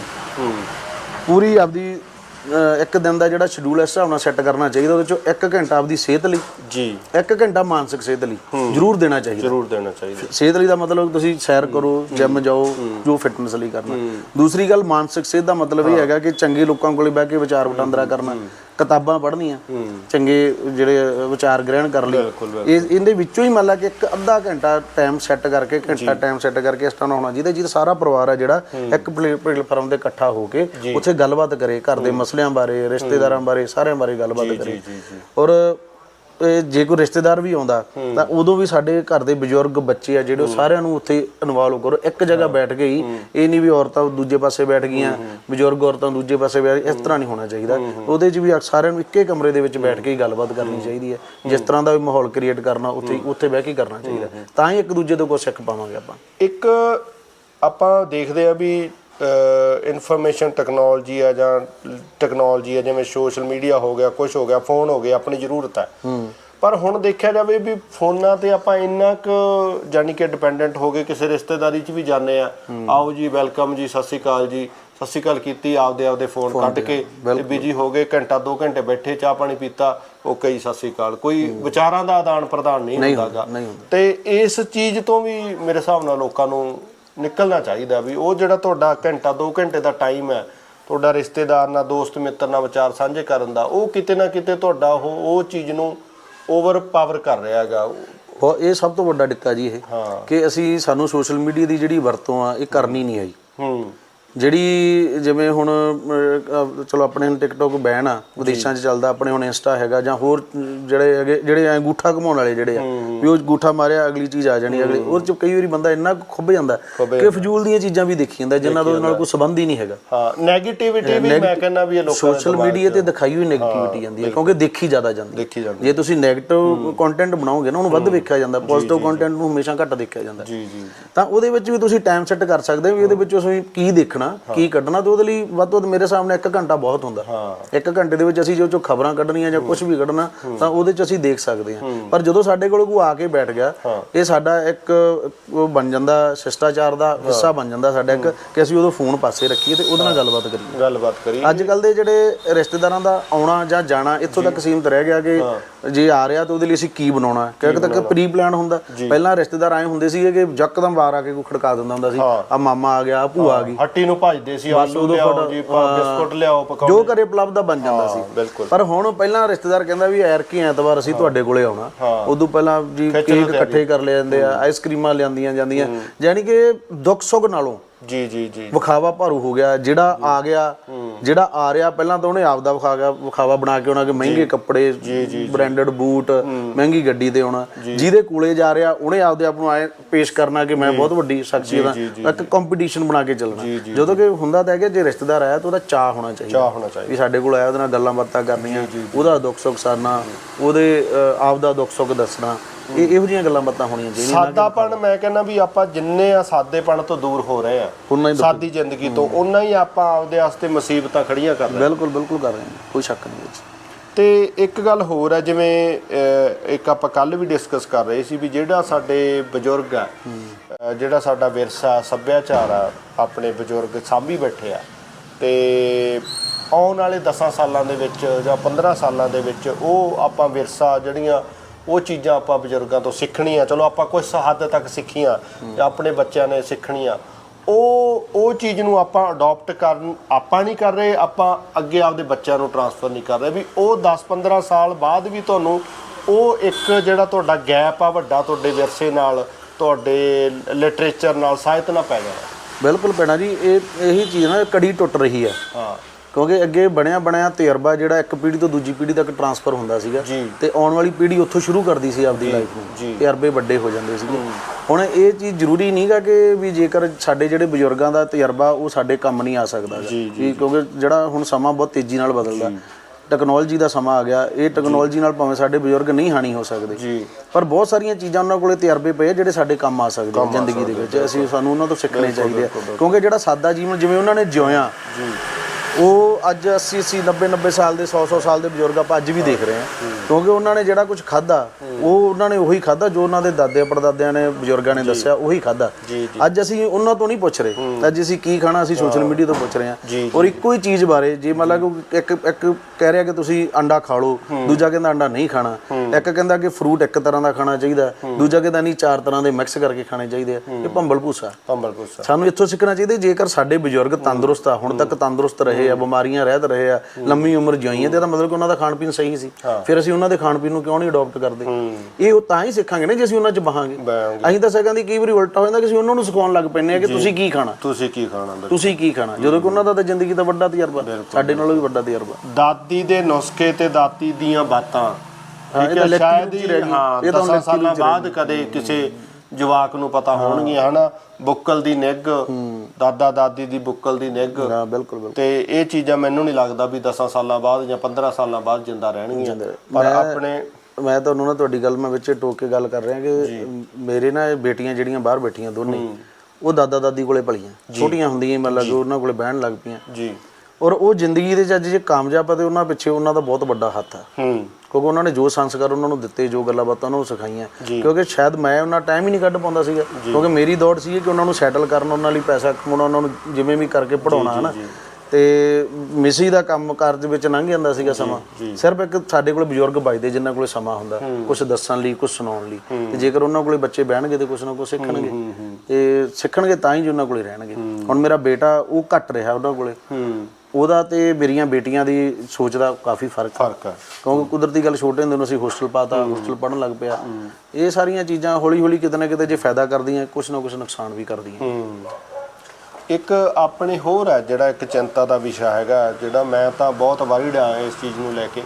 ਪੂਰੀ ਆਪਦੀ ਇੱਕ ਦਿਨ ਦਾ ਜਿਹੜਾ ਸ਼ਡਿਊਲ ਇਸ ਹਿਸਾਬ ਨਾਲ ਸੈੱਟ ਕਰਨਾ ਚਾਹੀਦਾ ਉਹਦੇ ਚੋਂ 1 ਘੰਟਾ ਆਪਦੀ ਸਿਹਤ ਲਈ ਜੀ। 1 ਘੰਟਾ ਮਾਨਸਿਕ ਸਿਹਤ ਲਈ ਜ਼ਰੂਰ ਦੇਣਾ ਚਾਹੀਦਾ। ਜ਼ਰੂਰ ਦੇਣਾ ਚਾਹੀਦਾ। ਸਿਹਤ ਲਈ ਦਾ ਮਤਲਬ ਤੁਸੀਂ ਸੈਰ ਕਰੋ ਜਿਮ ਜਾਓ ਜੋ ਫਿਟਨੈਸ ਲਈ ਕਰਨਾ। ਦੂਸਰੀ ਗੱਲ ਮਾਨਸਿਕ ਸਿਹਤ ਦਾ ਮਤਲਬ ਇਹ ਹੈਗਾ ਕਿ ਚੰਗੇ ਲੋਕਾਂ ਕੋਲੇ ਬਹਿ ਕੇ ਵਿਚਾਰ ਵਟਾਂਦਰਾ ਕਰਨਾ। ਕਿਤਾਬਾਂ ਪੜ੍ਹਨੀਆਂ ਚੰਗੇ ਜਿਹੜੇ ਵਿਚਾਰ ਗ੍ਰਹਿਣ ਕਰ ਲਈ ਇਹ ਇਹਦੇ ਵਿੱਚੋਂ ਹੀ ਮੰਨ ਲਾ ਕਿ ਇੱਕ ਅੱਧਾ ਘੰਟਾ ਟਾਈਮ ਸੈੱਟ ਕਰਕੇ ਘੰਟਾ ਟਾਈਮ ਸੈੱਟ ਕਰਕੇ ਇਸ ਤਰ੍ਹਾਂ ਹੋਣਾ। ਚਾਹੀਦਾ ਜਿਹਦੇ ਸਾਰਾ ਪਰਿਵਾਰ ਹੈ ਜਿਹੜਾ ਇੱਕ ਪਲੇਟਫਾਰਮ ਤੇ ਇਕੱਠਾ ਹੋ ਕੇ ਉੱਥੇ ਗੱਲਬਾਤ ਕਰੇ ਘਰ ਦੇ ਮਸਲਿਆਂ ਬਾਰੇ ਰਿਸ਼ਤੇਦਾਰਾਂ ਬਾਰੇ ਸਾਰਿਆਂ ਬਾਰੇ ਗੱਲਬਾਤ ਕਰੇ। ਔਰ ਇਹ ਜੇ ਕੋਈ ਰਿਸ਼ਤੇਦਾਰ ਵੀ ਆਉਂਦਾ ਤਾਂ ਉਦੋਂ ਵੀ ਸਾਡੇ ਘਰ ਦੇ ਬਜ਼ੁਰਗ ਬੱਚੇ ਆ ਜਿਹੜੇ ਉਹ ਸਾਰਿਆਂ ਨੂੰ ਉੱਥੇ ਇਨਵੋਲਵ ਕਰੋ। ਇੱਕ ਜਗ੍ਹਾ ਬੈਠ ਕੇ ਹੀ ਇਹ ਨਹੀਂ ਵੀ ਔਰਤਾਂ ਦੂਜੇ ਪਾਸੇ ਬੈਠ ਗਈਆਂ ਬਜ਼ੁਰਗ ਔਰਤਾਂ ਦੂਜੇ ਪਾਸੇ ਬੈਠ ਇਸ ਤਰ੍ਹਾਂ ਨਹੀਂ ਹੋਣਾ ਚਾਹੀਦਾ। ਉਹਦੇ 'ਚ ਵੀ ਸਾਰਿਆਂ ਨੂੰ ਇੱਕੇ ਕਮਰੇ ਦੇ ਵਿੱਚ ਬੈਠ ਕੇ ਹੀ ਗੱਲਬਾਤ ਕਰਨੀ ਚਾਹੀਦੀ ਹੈ। ਜਿਸ ਤਰ੍ਹਾਂ ਦਾ ਵੀ ਮਾਹੌਲ ਕ੍ਰੀਏਟ ਕਰਨਾ ਉੱਥੇ ਉੱਥੇ ਬਹਿ ਕੇ ਕਰਨਾ ਚਾਹੀਦਾ। ਤਾਂ ਹੀ ਇੱਕ ਦੂਜੇ ਤੋਂ ਕੁਝ ਸਿੱਖ ਪਾਵਾਂਗੇ ਆਪਾਂ। ਇੱਕ ਆਪਾਂ ਦੇਖਦੇ ਆ ਵੀ ਇਨਫੋਰਮੇਸ਼ਨ ਟੈਕਨੋਲੋਜੀ ਆ ਜਾਂ ਟੈਕਨੋਲੋਜੀ ਆ ਜਿਵੇਂ ਸੋਸ਼ਲ ਮੀਡੀਆ ਹੋ ਗਿਆ ਕੁਝ ਹੋ ਗਿਆ ਫੋਨ ਹੋ ਗਿਆ ਆਪਣੀ ਜ਼ਰੂਰਤ ਹੈ। ਪਰ ਹੁਣ ਦੇਖਿਆ ਜਾਵੇ ਵੀ ਫੋਨਾਂ ਤੇ ਆਪਾਂ ਇੰਨਾ ਕੁ ਜਾਨੀ ਕਿ ਡਿਪੈਂਡੈਂਟ ਹੋ ਗਏ ਕਿਸੇ ਰਿਸ਼ਤੇਦਾਰੀ 'ਚ ਵੀ ਜਾਂਦੇ ਆ। ਆਓ ਜੀ ਵੈਲਕਮ ਜੀ ਸਤਿ ਸ਼੍ਰੀ ਅਕਾਲ ਜੀ। ਸਤਿ ਸ਼੍ਰੀ ਅਕਾਲ ਕੀਤੀ ਆਪਦੇ ਆਪਦੇ ਫੋਨ ਕੱਢ ਕੇ ਤੇ ਬਿਜ਼ੀ ਹੋ ਗਏ ਘੰਟਾ 2 ਘੰਟੇ ਬੈਠੇ ਚਾਹ ਪਾਣੀ ਪੀਤਾ ਓਕੇ ਜੀ ਸਤਿ ਸ਼੍ਰੀ ਅਕਾਲ। ਕੋਈ ਵਿਚਾਰਾਂ ਦਾ ਆਦਾਨ ਪ੍ਰਦਾਨ ਨਹੀਂ ਹੁੰਦਾਗਾ। ਤੇ ਇਸ ਚੀਜ਼ ਤੋਂ ਵੀ ਮੇਰੇ ਹਿਸਾਬ ਨਾਲ ਲੋਕਾਂ ਨੂੰ ਨਿਕਲਣਾ ਚਾਹੀਦਾ ਵੀ ਉਹ ਜਿਹੜਾ ਤੁਹਾਡਾ ਘੰਟਾ 2 ਘੰਟੇ ਦਾ ਟਾਈਮ ਹੈ ਤੁਹਾਡਾ ਰਿਸ਼ਤੇਦਾਰ ਨਾਲ ਦੋਸਤ ਮਿੱਤਰ ਨਾਲ ਵਿਚਾਰ ਸਾਂਝੇ ਕਰਨ ਦਾ ਉਹ ਕਿਤੇ ਨਾ ਕਿਤੇ ਤੁਹਾਡਾ ਉਹ ਉਹ ਚੀਜ਼ ਨੂੰ ਓਵਰ ਪਾਵਰ ਕਰ ਰਿਹਾ ਹੈਗਾ। ਬਹੁਤ ਇਹ ਸਭ ਤੋਂ ਵੱਡਾ ਡਿੱਕਾ ਜੀ ਇਹ ਹਾਂ। ਕਿ ਅਸੀਂ ਸਾਨੂੰ ਸੋਸ਼ਲ ਮੀਡੀਆ ਦੀ ਜਿਹੜੀ ਵਰਤੋਂ ਆ ਇਹ ਕਰਨੀ ਨਹੀਂ ਆਈ ਹੂੰ। ਜਿਹੜੀ ਜਿਵੇਂ ਹੁਣ ਚਲੋ ਆਪਣੇ ਹੁਣ ਟਿਕਟੋਕ ਬੈਨ ਆ ਵਿਦੇਸ਼ਾਂ 'ਚ ਚੱਲਦਾ ਆਪਣੇ ਹੁਣ ਇੰਸਟਾ ਹੈਗਾ ਜਾਂ ਹੋਰ ਜਿਹੜੇ ਹੈਗੇ ਜਿਹੜੇ ਐ ਅੰਗੂਠਾ ਘਮਾਉਣ ਵਾਲੇ ਜਿਹੜੇ ਆ ਵੀ ਉਹ ਅੰਗੂਠਾ ਮਾਰਿਆ ਅਗਲੀ ਚੀਜ਼ ਆ ਜਾਣੀ ਅਗਲੀ ਉਹ 'ਚ ਕਈ ਵਾਰੀ ਬੰਦਾ ਇੰਨਾ ਕੁ ਖੁੱਭ ਜਾਂਦਾ ਕਿ ਫਜ਼ੂਲ ਦੀਆਂ ਚੀਜ਼ਾਂ ਵੀ ਦੇਖੀ ਜਾਂਦਾ ਜਿਨ੍ਹਾਂ ਦਾ ਉਹਦੇ ਨਾਲ ਕੋਈ ਸੰਬੰਧ ਹੀ ਨਹੀਂ ਹੈਗਾ। ਹਾਂ 네ਗੇਟਿਵਿਟੀ ਵੀ ਮੈਂ ਕਹਿੰਦਾ ਵੀ ਇਹ ਲੋਕਾਂ ਦੇ ਸੋਸ਼ਲ ਮੀਡੀਆ ਤੇ ਦਿਖਾਈ ਹੋਈ ਨੈਗੇਟਿਵਿਟੀ ਜਾਂਦੀ ਹੈ ਕਿਉਂਕਿ ਦੇਖੀ ਜ਼ਿਆਦਾ ਜਾਂਦੀ ਹੈ। ਦੇਖੀ ਜਾਂਦੀ ਜੇ ਤੁਸੀਂ 네ਗੇਟਿਵ ਕੰਟੈਂਟ ਬਣਾਓਗੇ ਨਾ ਉਹਨੂੰ ਵੱਧ ਵੇਖਿਆ ਜਾਂਦਾ ਪੋਜ਼ਿਟਿਵ ਕੰਟੈਂਟ ਨੂੰ ਹਮੇਸ਼ਾ ਘੱਟ ਦੇਖਿਆ ਜਾਂਦਾ। ਜੀ ਜੀ ਤਾਂ ਉਹਦੇ ਵਿੱਚ ਵੀ ਤੁਸੀਂ ਟਾਈਮ ਸੈੱਟ ਕਰ ਸਕਦੇ ਹੋ ਵੀ ਇਹਦੇ ਵਿੱਚ ਤੁਸੀਂ ਕੀ ਦੇਖਣਾ ਕੀ ਕੱਢਣਾ ਤੇ ਉਹਦੇ ਲਈ ਵੱਧ ਤੋਂ ਵੱਧ ਮੇਰੇ ਸਾਹਮਣੇ 1 ਘੰਟਾ ਬਹੁਤ ਹੁੰਦਾ। ਹਾਂ। ਇੱਕ ਘੰਟੇ ਦੇ ਵਿੱਚ ਅਸੀਂ ਜੋ ਚੋ ਖਬਰਾਂ ਕੱਢਣੀਆਂ ਜਾਂ ਕੁਝ ਵੀ ਕੱਢਣਾ ਤਾਂ ਉਹਦੇ 'ਚ ਅਸੀਂ ਦੇਖ ਸਕਦੇ ਹਾਂ। ਪਰ ਜਦੋਂ ਸਾਡੇ ਕੋਲ ਕੋਈ ਆ ਕੇ ਬੈਠ ਗਿਆ ਇਹ ਸਾਡਾ ਇੱਕ ਉਹ ਬਣ ਜਾਂਦਾ ਸ਼ਿਸ਼ਟਾਚਾਰ ਦਾ ਹਿੱਸਾ ਬਣ ਜਾਂਦਾ ਸਾਡਾ ਇੱਕ ਕਿ ਅਸੀਂ ਉਦੋਂ ਫੋਨ ਪਾਸੇ ਰੱਖੀਏ ਤੇ ਉਹਦੇ ਨਾਲ ਗੱਲਬਾਤ ਕਰੀਏ। ਗੱਲਬਾਤ ਕਰੀ ਅੱਜ ਕੱਲ ਦੇ ਜਿਹੜੇ ਰਿਸ਼ਤੇਦਾਰਾਂ ਦਾ ਆਉਣਾ ਜਾਂ ਜਾਣਾ ਇੱਥੋਂ ਤੱਕ ਸੀਮਤ ਰਹਿ ਗਿਆ ਕਿ ਜੇ ਆ ਰਿਹਾ ਤਾਂ ਉਹਦੇ ਲਈ ਅਸੀਂ ਕੀ ਬਣਾਉਣਾ ਕਿਉਂਕਿ ਤੱਕ ਪ੍ਰੀ ਪਲਾਨ ਹੁੰਦਾ। ਪਹਿਲਾਂ ਰਿਸ਼ਤੇਦਾਰ ਆਏ ਹੁੰਦੇ ਸੀਗੇ ਕਿ ਯਕਦਮ ਬਾਹਰ ਆ ਕੇ ਕੋਈ ਖੜਕਾ ਦਿੰਦਾ ਹੁੰਦਾ ਸੀ। ਆ ਮਾਮਾ ਆ ਗਿਆ ਆ ਭੂਆ ਆ ਗਈ। ਹੱਟੀ ਨੂੰ ਭਜਦੇ ਸੀ ਆਲੂ ਲਿਆਓ ਜੀ ਬਿਸਕੁਟ ਲਿਆਓ ਪਕਾਓ ਜੋ ਘਰੇ ਉਪਲਬਧ ਦਾ ਬਣ ਜਾਂਦਾ ਸੀ। ਪਰ ਹੁਣ ਪਹਿਲਾਂ ਰਿਸ਼ਤੇਦਾਰ ਕਹਿੰਦਾ ਵੀ ਐਰ ਕੀ ਐਤਵਾਰ ਅਸੀਂ ਤੁਹਾਡੇ ਕੋਲੇ ਆਉਣਾ। ਉਦੋਂ ਪਹਿਲਾਂ ਜੀ। ਕੇਕ ਇਕੱਠੇ ਕਰ ਲਿਆ ਜਾਂਦੇ ਆ ਆਈਸਕ੍ਰੀਮਾਂ ਲਿਆਂਦੀਆਂ ਜਾਂਦੀਆਂ। ਯਾਨੀ ਕਿ ਦੁੱਖ ਸੁੱਖ ਨਾਲੋਂ ਜੀ ਜੀ ਜੀ। ਵਿਖਾਵਾ ਭਾਰੂ ਹੋ ਗਿਆ ਜਿਹੜਾ ਆ ਗਿਆ ਜਿਹੜਾ ਆ ਰਿਹਾ ਪਹਿਲਾਂ ਤਾਂ ਉਹਨੇ ਆਪਦਾ ਵਿਖਾ ਗਿਆ ਵਿਖਾਵਾ ਬਣਾ ਕੇ ਉਹਨਾਂ ਕੇ ਮਹਿੰਗੇ ਕੱਪੜੇ ਬ੍ਰਾਂਡਡ ਬੂਟ ਮਹਿੰਗੀ ਗੱਡੀ ਤੇ ਆਉਣਾ ਜਿਹਦੇ ਕੋਲੇ ਜਾ ਰਿਹਾ ਉਹਨੇ ਆਪਦੇ ਆਪ ਨੂੰ ਆਏ ਪੇਸ਼ ਕਰਨਾ ਕਿ ਮੈਂ ਬਹੁਤ ਵੱਡੀ ਸ਼ਖਸੀਅਤ ਹਾਂ। ਇੱਕ ਕੰਪੀਟੀਸ਼ਨ ਬਣਾ ਕੇ ਚੱਲਣਾ। ਜਦੋਂ ਕਿ ਹੁੰਦਾ ਤਾਂ ਹੈ ਕਿ ਜੇ ਰਿਸ਼ਤੇਦਾਰ ਆਇਆ ਤਾਂ ਉਹਦਾ ਚਾਹ ਹੋਣਾ ਚਾਹੀਦਾ। ਚਾਹ ਹੋਣਾ ਚਾਹੀਦਾ। ਵੀ ਸਾਡੇ ਕੋਲ ਆਇਆ ਉਹਦੇ ਨਾਲ ਗੱਲਾਂ ਬਾਤਾਂ ਕਰਨੀਆਂ ਉਹਦਾ ਦੁੱਖ ਸੁੱਖ ਸਾਰਨਾ ਉਹਦੇ ਆਪ ਦਾ ਦੁੱਖ ਸੁੱਖ ਦੱਸਣਾ। ਇਹ ਇਹੋ ਜਿਹੀਆਂ ਗੱਲਾਂ ਬਾਤਾਂ ਹੋਣੀਆਂ ਚਾਹੀਦੀਆਂ ਸਾਦਾਪਣ ਮੈਂ ਕਹਿੰਦਾ ਵੀ ਆਪਾਂ ਜਿੰਨੇ ਆ ਸਾਦੇਪਣ ਤੋਂ ਦੂਰ ਹੋ ਰਹੇ ਆ ਸਾਦੀ ਜ਼ਿੰਦਗੀ ਤੋਂ ਉਹਨਾਂ ਹੀ ਆਪਾਂ ਆਪਦੇ ਵਾਸਤੇ ਮੁਸੀਬਤਾਂ ਖੜੀਆਂ ਕਰ ਰਹੇ ਬਿਲਕੁਲ ਬਿਲਕੁਲ ਕਰ ਰਹੇ ਹਾਂ ਕੋਈ ਸ਼ੱਕ ਨਹੀਂ ਵਿੱਚ। ਤੇ ਇੱਕ ਗੱਲ ਹੋਰ ਹੈ ਜਿਵੇਂ ਇੱਕ ਆਪਾਂ ਕੱਲ ਵੀ ਡਿਸਕਸ ਕਰ ਰਹੇ ਸੀ ਵੀ ਜਿਹੜਾ ਸਾਡੇ ਬਜ਼ੁਰਗ ਆ ਜਿਹੜਾ ਸਾਡਾ ਵਿਰਸਾ ਸੱਭਿਆਚਾਰ ਆ ਆਪਣੇ ਬਜ਼ੁਰਗ ਸਾਂਭੀ ਬੈਠੇ ਆ ਤੇ ਆਉਣ ਵਾਲੇ 10 ਸਾਲਾਂ ਦੇ ਵਿੱਚ ਜਾਂ 15 ਸਾਲਾਂ ਦੇ ਵਿੱਚ ਉਹ ਆਪਾਂ ਵਿਰਸਾ ਜਿਹੜੀਆਂ ਉਹ ਚੀਜ਼ਾਂ ਆਪਾਂ ਬਜ਼ੁਰਗਾਂ ਤੋਂ ਸਿੱਖਣੀਆਂ। ਚਲੋ ਆਪਾਂ ਕੁਝ ਹੱਦ ਤੱਕ ਸਿੱਖੀਆਂ ਆਪਣੇ ਬੱਚਿਆਂ ਨੇ ਸਿੱਖਣੀਆਂ। ਉਹ ਉਹ ਚੀਜ਼ ਨੂੰ ਆਪਾਂ ਅਡਾਪਟ ਕਰਨ ਆਪਾਂ ਨਹੀਂ ਕਰ ਰਹੇ ਆਪਾਂ ਅੱਗੇ ਆਪਦੇ ਬੱਚਿਆਂ ਨੂੰ ਟਰਾਂਸਫਰ ਨਹੀਂ ਕਰ ਰਹੇ। ਵੀ ਉਹ 10-15 ਸਾਲ ਬਾਅਦ ਵੀ ਤੁਹਾਨੂੰ ਉਹ ਇੱਕ ਜਿਹੜਾ ਤੁਹਾਡਾ ਗੈਪ ਆ ਵੱਡਾ ਤੁਹਾਡੇ ਵਿਰਸੇ ਨਾਲ ਤੁਹਾਡੇ ਲਿਟਰੇਚਰ ਨਾਲ ਸਾਹਿਤ ਨਾਲ ਪੈ ਜਾਣਾ ਬਿਲਕੁਲ ਪੈਣਾ ਜੀ ਇਹ ਇਹੀ ਚੀਜ਼ ਨਾ ਕੜੀ ਟੁੱਟ ਰਹੀ ਆ ਹਾਂ। ਕਿਉਂਕਿ ਅੱਗੇ ਬਣਿਆ ਬਣਿਆ ਤਜਰਬਾ ਜਿਹੜਾ ਇੱਕ ਪੀੜ੍ਹੀ ਤੋਂ ਦੂਜੀ ਪੀੜ੍ਹੀ ਤੱਕ ਟਰਾਂਸਫਰ ਹੁੰਦਾ ਸੀਗਾ ਜੀ। ਤੇ ਆਉਣ ਵਾਲੀ ਪੀੜ੍ਹੀ ਉੱਥੋਂ ਸ਼ੁਰੂ ਕਰਦੀ ਸੀ ਆਪਦੀ ਲਾਈਫ ਜੀ। ਨੂੰ। ਤਜਰਬੇ ਵੱਡੇ ਹੋ ਜਾਂਦੇ ਸੀਗੇ। ਹੁਣ ਇਹ ਚੀਜ਼ ਜ਼ਰੂਰੀ ਨਹੀਂਗਾ ਕਿ ਵੀ ਜੇਕਰ ਸਾਡੇ ਜਿਹੜੇ ਬਜ਼ੁਰਗਾਂ ਦਾ ਤਜਰਬਾ ਉਹ ਸਾਡੇ ਕੰਮ ਨਹੀਂ ਆ ਸਕਦਾ ਗਾ। ਜੀ, ਵੀ ਕਿਉਂਕਿ ਜਿਹੜਾ ਹੁਣ ਸਮਾਂ ਬਹੁਤ ਤੇਜ਼ੀ ਨਾਲ ਬਦਲਦਾ। ਟੈਕਨੋਲੋਜੀ ਦਾ ਸਮਾਂ ਆ ਗਿਆ। ਇਹ ਟੈਕਨੋਲੋਜੀ ਨਾਲ ਭਾਵੇਂ ਸਾਡੇ ਬਜ਼ੁਰਗ ਨਹੀਂ ਹਾਣੀ ਹੋ ਸਕਦੇ। ਜੀ। ਪਰ ਬਹੁਤ ਸਾਰੀਆਂ ਚੀਜ਼ਾਂ ਉਹਨਾਂ ਕੋਲੇ ਤਜਰਬੇ ਪਏ ਆ ਜਿਹੜੇ ਸਾਡੇ ਕੰਮ ਆ ਸਕਦੇ ਆ ਜ਼ਿੰਦਗੀ ਦੇ ਵਿੱਚ। ਅਸੀਂ ਸਾਨੂੰ ਉਹਨਾਂ ਤੋਂ ਸਿੱਖਣੇ ਚਾਹੀਦੇ ਆ। ਕਿਉਂਕਿ ਜਿਹੜਾ ਸਾਦਾ ਜੀਵਨ ਜਿਵੇਂ ਉਹਨਾਂ ਨੇ ਜਿਉਇਆ ਉਹ ਅੱਜ 80 80 90 90 ਸਾਲ ਦੇ 100 100 ਸਾਲ ਦੇ ਬਜ਼ੁਰਗ ਆਪਾਂ ਅੱਜ ਵੀ ਦੇਖ ਰਹੇ ਹਾਂ। ਕਿਉਂਕਿ ਉਹਨਾਂ ਨੇ ਜਿਹੜਾ ਕੁਝ ਖਾਦਾ ਉਹ ਉਹਨਾਂ ਨੇ ਉਹੀ ਖਾਦਾ ਜੋ ਉਹਨਾਂ ਦੇ ਦਾਦੇ ਪੜਦਾਦਿਆਂ ਨੇ ਬਜ਼ੁਰਗਾਂ ਨੇ ਦੱਸਿਆ ਉਹੀ ਖਾਦਾ ਅੱਜ ਅਸੀਂ ਉਹਨਾਂ ਤੋਂ ਨਹੀਂ ਪੁੱਛ ਰਹੇ। ਅੱਜ ਅਸੀਂ ਕੀ ਖਾਣਾ ਅਸੀਂ ਸੋਸ਼ਲ ਮੀਡੀਆ ਤੋਂ ਪੁੱਛ ਰਹੇ ਹਾਂ। ਔਰ ਇੱਕੋ ਹੀ ਚੀਜ਼ ਬਾਰੇ ਜੇ ਕਿ ਇੱਕ ਇੱਕ ਕਹਿ ਰਿਹਾ ਕਿ ਤੁਸੀਂ ਅੰਡਾ ਖਾ ਲਓ ਦੂਜਾ ਕਹਿੰਦਾ ਅੰਡਾ ਨਹੀਂ ਖਾਣਾ। ਇੱਕ ਕਹਿੰਦਾ ਕਿ ਫਰੂਟ ਇੱਕ ਤਰ੍ਹਾਂ ਦਾ ਖਾਣਾ ਚਾਹੀਦਾ। ਦੂਜਾ ਕਹਿੰਦਾ ਨਹੀਂ ਚਾਰ ਤਰ੍ਹਾਂ ਦੇ ਮਿਕਸ ਕਰਕੇ ਖਾਣੇ ਚਾਹੀਦੇ ਆ। ਇਹ ਭੰਬਲ ਭੂਸਾ। ਪੰਬਲ ਪੁੱਛਾ ਸਾਨੂੰ ਇੱਥੋਂ ਸਿੱਖਣਾ ਚਾਹੀਦਾ ਜੇਕਰ ਸਾਡੇ ਬਜ਼ੁਰਗ ਤੰਦਰੁਸਤ ਆ ਹੁਣ ਤੱਕ ਤੰਦਰੁਸਤ ਰਹੇ ਆ ਬਿਮਾਰੀਆਂ ਰਹਿਤ ਰਹੇ ਆ ਲੰਮੀ ਉਮਰ ਜਿਉਈ ਆ ਤੇ ਇਹਦਾ ਮਤਲਬ ਕਿ ਉਹਨਾਂ ਦਾ ਖਾਣ ਪੀਣ ਸਹੀ ਸੀ। ਫਿਰ ਅਸੀਂ ਉਹਨਾਂ ਦੇ ਖਾਣ ਪੀਣ ਨੂੰ ਕਿਉਂ ਨਹੀਂ ਅਡਾਪਟ ਕਰਦੇ? ਇਹ ਉਹ ਤਾਂ ਹੀ ਸਿੱਖਾਂਗੇ ਨਾ ਜੇ ਅਸੀਂ ਉਹਨਾਂ 'ਚ ਬਹਾਂਗੇ। ਅਸੀਂ ਤਾਂ ਸਕਾਂ ਦੀ ਕਈ ਵਾਰੀ ਉਲਟਾ ਹੋ ਜਾਂਦਾ ਕਿ ਅਸੀਂ ਉਹਨਾਂ ਨੂੰ ਸਿਖਾਉਣ ਲੱਗ ਪੈਂਦੇ ਆ ਕਿ ਤੁਸੀਂ ਕੀ ਖਾਣਾ? ਤੁਸੀਂ ਕੀ ਖਾਣਾ। ਤੁਸੀਂ ਕੀ ਖਾਣਾ? ਜਦੋਂ ਕਿ ਉਹਨਾਂ ਦਾ ਤਾਂ ਜ਼ਿੰਦਗੀ ਦਾ ਵੱਡਾ ਤਜਰਬਾ ਸਾਡੇ ਨਾਲੋਂ ਵੀ ਵੱਡਾ ਤਜਰਬਾ। ਦਾਦੀ ਦੇ ਨੁਸਖੇ ਤੇ ਦਾਤੀ ਦੀਆਂ ਬਾਤਾਂ। ਠੀਕ ਇਹ ਹੈ ਸ਼ਾਇਦ ਹੀ ਰਹਿ। ਹਾਂ ਇਹ ਤਾਂ 10 ਲਿਖਤੀ ਸਾਲਾਂ ਰਹਿ ਬਾਅਦ ਕਦੇ ਕਿਸੇ ਜਵਾਕ ਨੂੰ ਪਤਾ ਹੋਣਗੀਆਂ ਹਨਾ? ਬੁੱਕਲ ਦੀ ਨਿੱਘ ਦਾਦਾ ਦਾਦੀ ਦੀ ਬੁੱਕਲ ਦੀ ਨਿੱਘ। ਹਾਂ ਬਿਲਕੁਲ ਬਿਲਕੁਲ। ਤੇ ਇਹ ਚੀਜ਼ਾਂ ਮੈਨੂੰ ਨਹੀਂ ਲੱਗਦਾ ਵੀ 10 ਸਾਲਾਂ ਬਾਅਦ ਜਾਂ 15 ਸਾਲਾਂ ਬਾਅਦ ਜਿੰਦਾ ਰਹਿਣਗੀਆਂ। ਪਰ ਆਪਣੇ ਮੈਂ ਤੁਹਾਨੂੰ ਨਾ ਤੁਹਾਡੀ ਗੱਲ ਮੈਂ ਵਿੱਚ ਟੋਕ ਕੇ ਗੱਲ ਕਰ ਰਿਹਾ ਕਿ ਮੇਰੇ ਨਾ ਇਹ ਬੇਟੀਆਂ ਜਿਹੜੀਆਂ ਬਾਹਰ ਬੈਠੀਆਂ ਦੋਨੇ ਉਹ ਦਾਦਾ ਦਾਦੀ ਕੋਲੇ ਪਲੀਆਂ ਛੋਟੀਆਂ ਹੁੰਦੀਆਂ ਮਤਲਬ ਕਿ ਉਹਨਾਂ ਕੋਲੇ ਬਹਿਣ ਲੱਗ ਪਈਆਂ। ਜੀ। ਔਰ ਉਹ ਜ਼ਿੰਦਗੀ ਦੇ ਅੱਜ ਜੇ ਕਾਮਯਾਬ ਆ ਤੇ ਉਹਨਾਂ ਪਿੱਛੇ ਉਹਨਾਂ ਦਾ ਬਹੁਤ ਵੱਡਾ ਹੱਥ ਆ। ਹੂੰ। ਕਿਉਂਕਿ ਉਹਨਾਂ ਨੇ ਜੋ ਸੰਸਕਾਰ ਉਹਨਾਂ ਨੂੰ ਦਿੱਤੇ ਜੋ ਗੱਲਾਂ ਬਾਤਾਂ ਉਹਨਾਂ ਨੂੰ ਸਿਖਾਈਆਂ। ਕਿਉਂਕਿ ਸ਼ਾਇਦ ਮੈਂ ਉਹਨਾਂ ਟਾਈਮ ਹੀ ਨਹੀਂ ਕੱਢ ਪਾਉਂਦਾ ਸੀਗਾ। ਕਿਉਂਕਿ ਮੇਰੀ ਦੌੜ ਸੀ ਕਿ ਉਹਨਾਂ ਨੂੰ ਸੈਟਲ ਕਰਨ ਉਹਨਾਂ ਲਈ ਪੈਸਾ ਕਮਾਉਣਾ ਉਹਨਾਂ ਨੂੰ ਜਿਵੇਂ ਵੀ ਕਰਕੇ ਪੜਾਉਣਾ ਹਨਾ? ਤੇ ਮਿਸੀ ਦਾ ਕੰਮ ਕਾਰਜ ਵਿੱਚ ਲੰਘ ਜਾਂਦਾ ਸੀਗਾ ਸਮਾਂ। ਸਿਰਫ ਇੱਕ ਸਾਡੇ ਕੋਲ ਬਜ਼ੁਰਗ ਬਚਦੇ ਜਿਨ੍ਹਾਂ ਕੋਲੇ ਸਮਾਂ ਹੁੰਦਾ ਕੁਝ ਦੱਸਣ ਲਈ ਕੁਝ ਸੁਣਾਉਣ ਲਈ। ਤੇ ਜੇਕਰ ਉਹਨਾਂ ਕੋਲੇ ਬੱਚੇ ਬਹਿਣਗੇ ਤੇ ਕੁਝ ਨਾ ਕੁਝ ਸਿੱਖਣਗੇ। ਤੇ ਸਿੱਖਣਗੇ ਤਾਂ ਹੀ ਜੀ ਉਹਨਾਂ ਕੋਲੇ ਰਹਿਣਗੇ। ਹੁਣ ਮੇਰਾ ਬੇਟਾ ਉਹ ਘੱਟ ਰਿਹਾ ਉਹਨਾਂ ਕੋਲੇ। ਉਹਦਾ ਤੇ ਮੇਰੀਆਂ ਬੇਟੀਆਂ ਦੀ ਸੋਚ ਦਾ ਕਾਫੀ ਫ਼ਰਕ ਆ। ਫ਼ਰਕ ਹੈ ਕਿਉਂਕਿ ਕੁਦਰਤੀ ਗੱਲ ਛੋਟੇ ਹੁੰਦੇ ਨੂੰ ਅਸੀਂ ਹੋਸਟਲ ਪਾਤਾ ਹੋਸਟਲ ਪੜਨ ਲੱਗ ਪਿਆ। ਇਹ ਸਾਰੀਆਂ ਚੀਜ਼ਾਂ ਹੌਲੀ ਹੌਲੀ ਕਿਤੇ ਨਾ ਕਿਤੇ ਜੇ ਫਾਇਦਾ ਕਰਦੀਆਂ ਕੁਝ ਨਾ ਕੁਝ ਨੁਕਸਾਨ ਵੀ ਕਰਦੀਆਂ। ਹੂੰ। ਇੱਕ ਆਪਣੇ ਹੋਰ ਹੈ ਜਿਹੜਾ ਇੱਕ ਚਿੰਤਾ ਦਾ ਵਿਸ਼ਾ ਹੈਗਾ ਜਿਹੜਾ ਮੈਂ ਤਾਂ ਬਹੁਤ ਵਰੀਡ ਆ ਇਸ ਚੀਜ਼ ਨੂੰ ਲੈ ਕੇ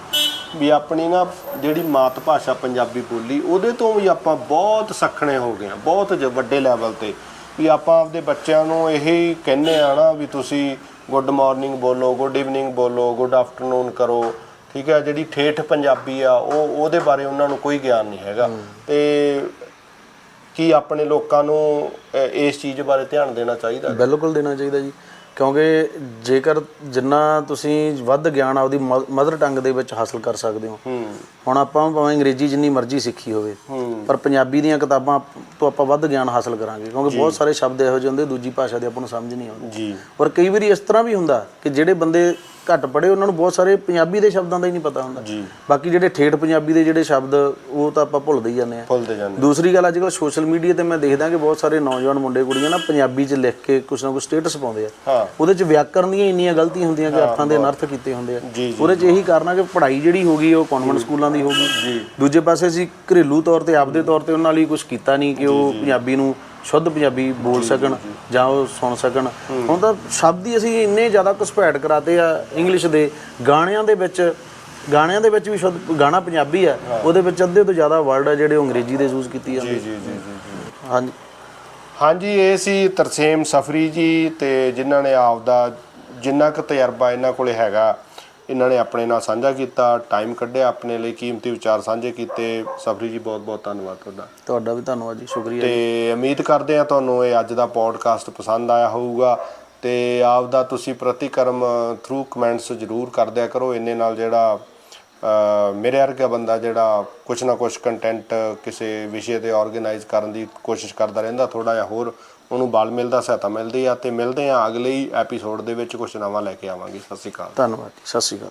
ਵੀ ਆਪਣੀ ਨਾ ਜਿਹੜੀ ਮਾਤ ਭਾਸ਼ਾ ਪੰਜਾਬੀ ਬੋਲੀ ਉਹਦੇ ਤੋਂ ਵੀ ਆਪਾਂ ਬਹੁਤ ਸਖਣੇ ਹੋ ਗਏ ਆ ਬਹੁਤ ਜ- ਵੱਡੇ ਲੈਵਲ ਤੇ। ਵੀ ਆਪਾਂ ਆਪਦੇ ਬੱਚਿਆਂ ਨੂੰ ਇਹੀ ਕਹਿੰਨੇ ਆ ਨਾ ਵੀ ਤੁਸੀਂ ਗੁੱਡ ਮਾਰਨਿੰਗ ਬੋਲੋ ਗੁੱਡ ਇਵਨਿੰਗ ਬੋਲੋ ਗੁੱਡ ਆਫਟਰਨੂਨ ਕਰੋ। ਠੀਕ ਹੈ ਜਿਹੜੀ ਠੇਠ ਪੰਜਾਬੀ ਆ ਉਹ ਉਹਦੇ ਬਾਰੇ ਉਹਨਾਂ ਨੂੰ ਕੋਈ ਗਿਆਨ ਨਹੀਂ ਹੈਗਾ। ਤੇ ਕੀ ਆਪਣੇ ਲੋਕਾਂ ਨੂੰ ਇਸ ਚੀਜ਼ ਬਾਰੇ ਧਿਆਨ ਦੇਣਾ ਚਾਹੀਦਾ ਬਿਲਕੁਲ ਦੇਣਾ ਚਾਹੀਦਾ ਜੀ। ਕਿਉਂਕਿ ਜੇਕਰ ਜਿੰਨਾ ਤੁਸੀਂ ਵੱਧ ਗਿਆਨ ਆਪਦੀ ਮਦਰ ਟੰਗ ਦੇ ਵਿੱਚ ਹਾਸਲ ਕਰ ਸਕਦੇ ਹੋ ਹੁਣ ਆਪਾਂ ਭਾਵੇਂ ਅੰਗਰੇਜ਼ੀ ਜਿੰਨੀ ਮਰਜ਼ੀ ਸਿੱਖੀ ਹੋਵੇ ਪਰ ਪੰਜਾਬੀ ਦੀਆਂ ਕਿਤਾਬਾਂ ਤੋਂ ਆਪਾਂ ਵੱਧ ਗਿਆਨ ਹਾਸਲ ਕਰਾਂਗੇ ਕਿਉਂਕਿ ਬਹੁਤ ਸਾਰੇ ਸ਼ਬਦ ਇਹੋ ਜਿਹੇ ਹੁੰਦੇ ਦੂਜੀ ਭਾਸ਼ਾ ਦੇ ਆਪਾਂ ਨੂੰ ਸਮਝ ਨਹੀਂ ਆਉਂਦੇ। ਜੀ। ਪਰ ਕਈ ਵਾਰੀ ਇਸ ਤਰ੍ਹਾਂ ਵੀ ਹੁੰਦਾ ਕਿ ਜਿਹੜੇ ਬੰਦੇ ਘੱਟ ਪੜ੍ਹੇ ਉਹਨਾਂ ਨੂੰ ਬਹੁਤ ਸਾਰੇ ਪੰਜਾਬੀ ਦੇ ਸ਼ਬਦਾਂ ਦਾ ਹੀ ਨਹੀਂ ਪਤਾ ਹੁੰਦਾ। ਜੀ। ਬਾਕੀ ਜਿਹੜੇ ਠੇਠ ਪੰਜਾਬੀ ਦੇ ਜਿਹੜੇ ਸ਼ਬਦ ਉਹ ਤਾਂ ਆਪਾਂ ਭੁੱਲਦੇ ਹੀ ਜਾਂਦੇ ਆ ਭੁੱਲਦੇ ਜਾਂਦੇ ਦੂਸਰੀ ਗੱਲ ਅੱਜਕੱਲ ਸੋਸ਼ਲ ਮੀਡੀਆ ਤੇ ਮੈਂ ਦੇਖਦਾ ਕਿ ਬਹੁਤ ਸਾਰੇ ਨੌਜਵਾਨ ਮੁੰਡੇ ਕੁੜੀਆਂ ਨਾ ਪੰਜਾਬੀ 'ਚ ਲਿਖ ਕੇ ਕੁਛ ਨਾ ਕੁਛ ਸਟੇਟਸ ਪਾਉਂਦੇ ਆ। ਉਹਦੇ 'ਚ ਵਿਆਕਰਨ ਦੀਆਂ ਇੰਨੀਆਂ ਗਲਤੀਆਂ ਹੁੰਦੀਆਂ ਕਿ ਅਰਥਾਂ ਦੇ ਅਨਰਥ ਕੀਤੇ ਹੁੰਦੇ ਆ। ਉਹਦੇ 'ਚ ਇਹੀ ਕਾਰਨ ਆ ਕਿ ਪੜ੍ਹਾਈ ਜਿਹੜੀ ਹੋ ਗਈ ਉਹ ਕਨਵੈਂਟ ਸਕੂਲਾਂ ਦੀ ਹੋ ਗਈ। ਦੂਜੇ ਪਾਸੇ ਅਸੀਂ ਘਰੇਲੂ ਤੌਰ ਤੇ ਆਪਦੇ ਤੌਰ ਤੇ ਉਹਨਾਂ ਲਈ ਕੁਝ ਕੀਤਾ ਨਹੀਂ ਕਿ ਉਹ ਪੰਜਾਬੀ ਨੂੰ ਸ਼ੁੱਧ ਪੰਜਾਬੀ ਬੋਲ ਸਕਣ ਜਾਂ। ਉਹ ਸੁਣ ਸਕਣ। ਹੁਣ ਤਾਂ ਸ਼ਬਦ ਹੀ ਅਸੀਂ ਇੰਨੇ ਜ਼ਿਆਦਾ ਘੁਸਪੈਠ ਕਰਾਤੇ ਆ ਇੰਗਲਿਸ਼ ਦੇ। ਗਾਣਿਆਂ ਦੇ ਵਿੱਚ ਗਾਣਿਆਂ ਦੇ ਵਿੱਚ ਵੀ ਸ਼ੁੱਧ ਗਾਣਾ ਪੰਜਾਬੀ ਆ। ਉਹਦੇ ਵਿੱਚ ਅੱਧੇ ਤੋਂ ਜ਼ਿਆਦਾ ਵਰਡ ਆ ਜਿਹੜੇ ਉਹ ਅੰਗਰੇਜ਼ੀ ਦੇ ਯੂਜ਼ ਕੀਤੀ ਜਾਂਦੇ ਜੀ ਜੀ ਜੀ। ਹਾਂਜੀ। ਹਾਂਜੀ ਇਹ ਸੀ ਤਰਸੇਮ ਸਫਰੀ ਜੀ ਤੇ ਜਿਨ੍ਹਾਂ ਨੇ ਆਪਦਾ ਜਿੰਨਾ ਕੁ ਤਜਰਬਾ ਇਹਨਾਂ ਕੋਲੇ ਹੈਗਾ ਇਹਨਾਂ ਨੇ ਆਪਣੇ ਨਾਲ ਸਾਂਝਾ ਕੀਤਾ ਟਾਈਮ ਕੱਢਿਆ ਆਪਣੇ ਲਈ ਕੀਮਤੀ ਵਿਚਾਰ ਸਾਂਝੇ ਕੀਤੇ। ਸਫਰੀ ਜੀ ਬਹੁਤ ਬਹੁਤ ਧੰਨਵਾਦ ਤੁਹਾਡਾ। ਤੁਹਾਡਾ ਵੀ ਧੰਨਵਾਦ ਜੀ ਸ਼ੁਕਰੀਆ ਤੇ ਉਮੀਦ ਕਰਦੇ ਆ ਤੁਹਾਨੂੰ ਇਹ ਅੱਜ ਦਾ ਪੋਡਕਾਸਟ ਪਸੰਦ ਆਇਆ ਹੋਊਗਾ। ਤੇ ਆਪ ਦਾ ਤੁਸੀਂ ਪ੍ਰਤੀਕਰਮ ਥਰੂ ਕਮੈਂਟਸ ਜ਼ਰੂਰ ਕਰਦਿਆ ਕਰੋ। ਇੰਨੇ ਨਾਲ ਜਿਹੜਾ ਮੇਰੇ ਵਰਗਾ ਬੰਦਾ ਜਿਹੜਾ ਕੁਛ ਨਾ ਕੁਛ ਕੰਟੈਂਟ ਕਿਸੇ ਵਿਸ਼ੇ ਤੇ ਆਰਗੇਨਾਈਜ਼ ਕਰਨ ਦੀ ਕੋਸ਼ਿਸ਼ ਕਰਦਾ ਰਹਿੰਦਾ ਥੋੜਾ ਜਿਹਾ ਹੋਰ ਉਹਨੂੰ ਬਲ ਮਿਲਦਾ ਸਹਾਇਤਾ ਮਿਲਦੀ ਆ ਤੇ ਮਿਲਦੇ ਆ ਅਗਲੇ ਐਪੀਸੋਡ ਦੇ ਵਿੱਚ ਕੁਝ ਨਵਾਂ ਲੈ ਕੇ ਆਵਾਂਗੇ। ਸਤਿ ਸ਼੍ਰੀ ਅਕਾਲ। ਧੰਨਵਾਦ ਜੀ, ਸਤਿ ਸ਼੍ਰੀ ਅਕਾਲ।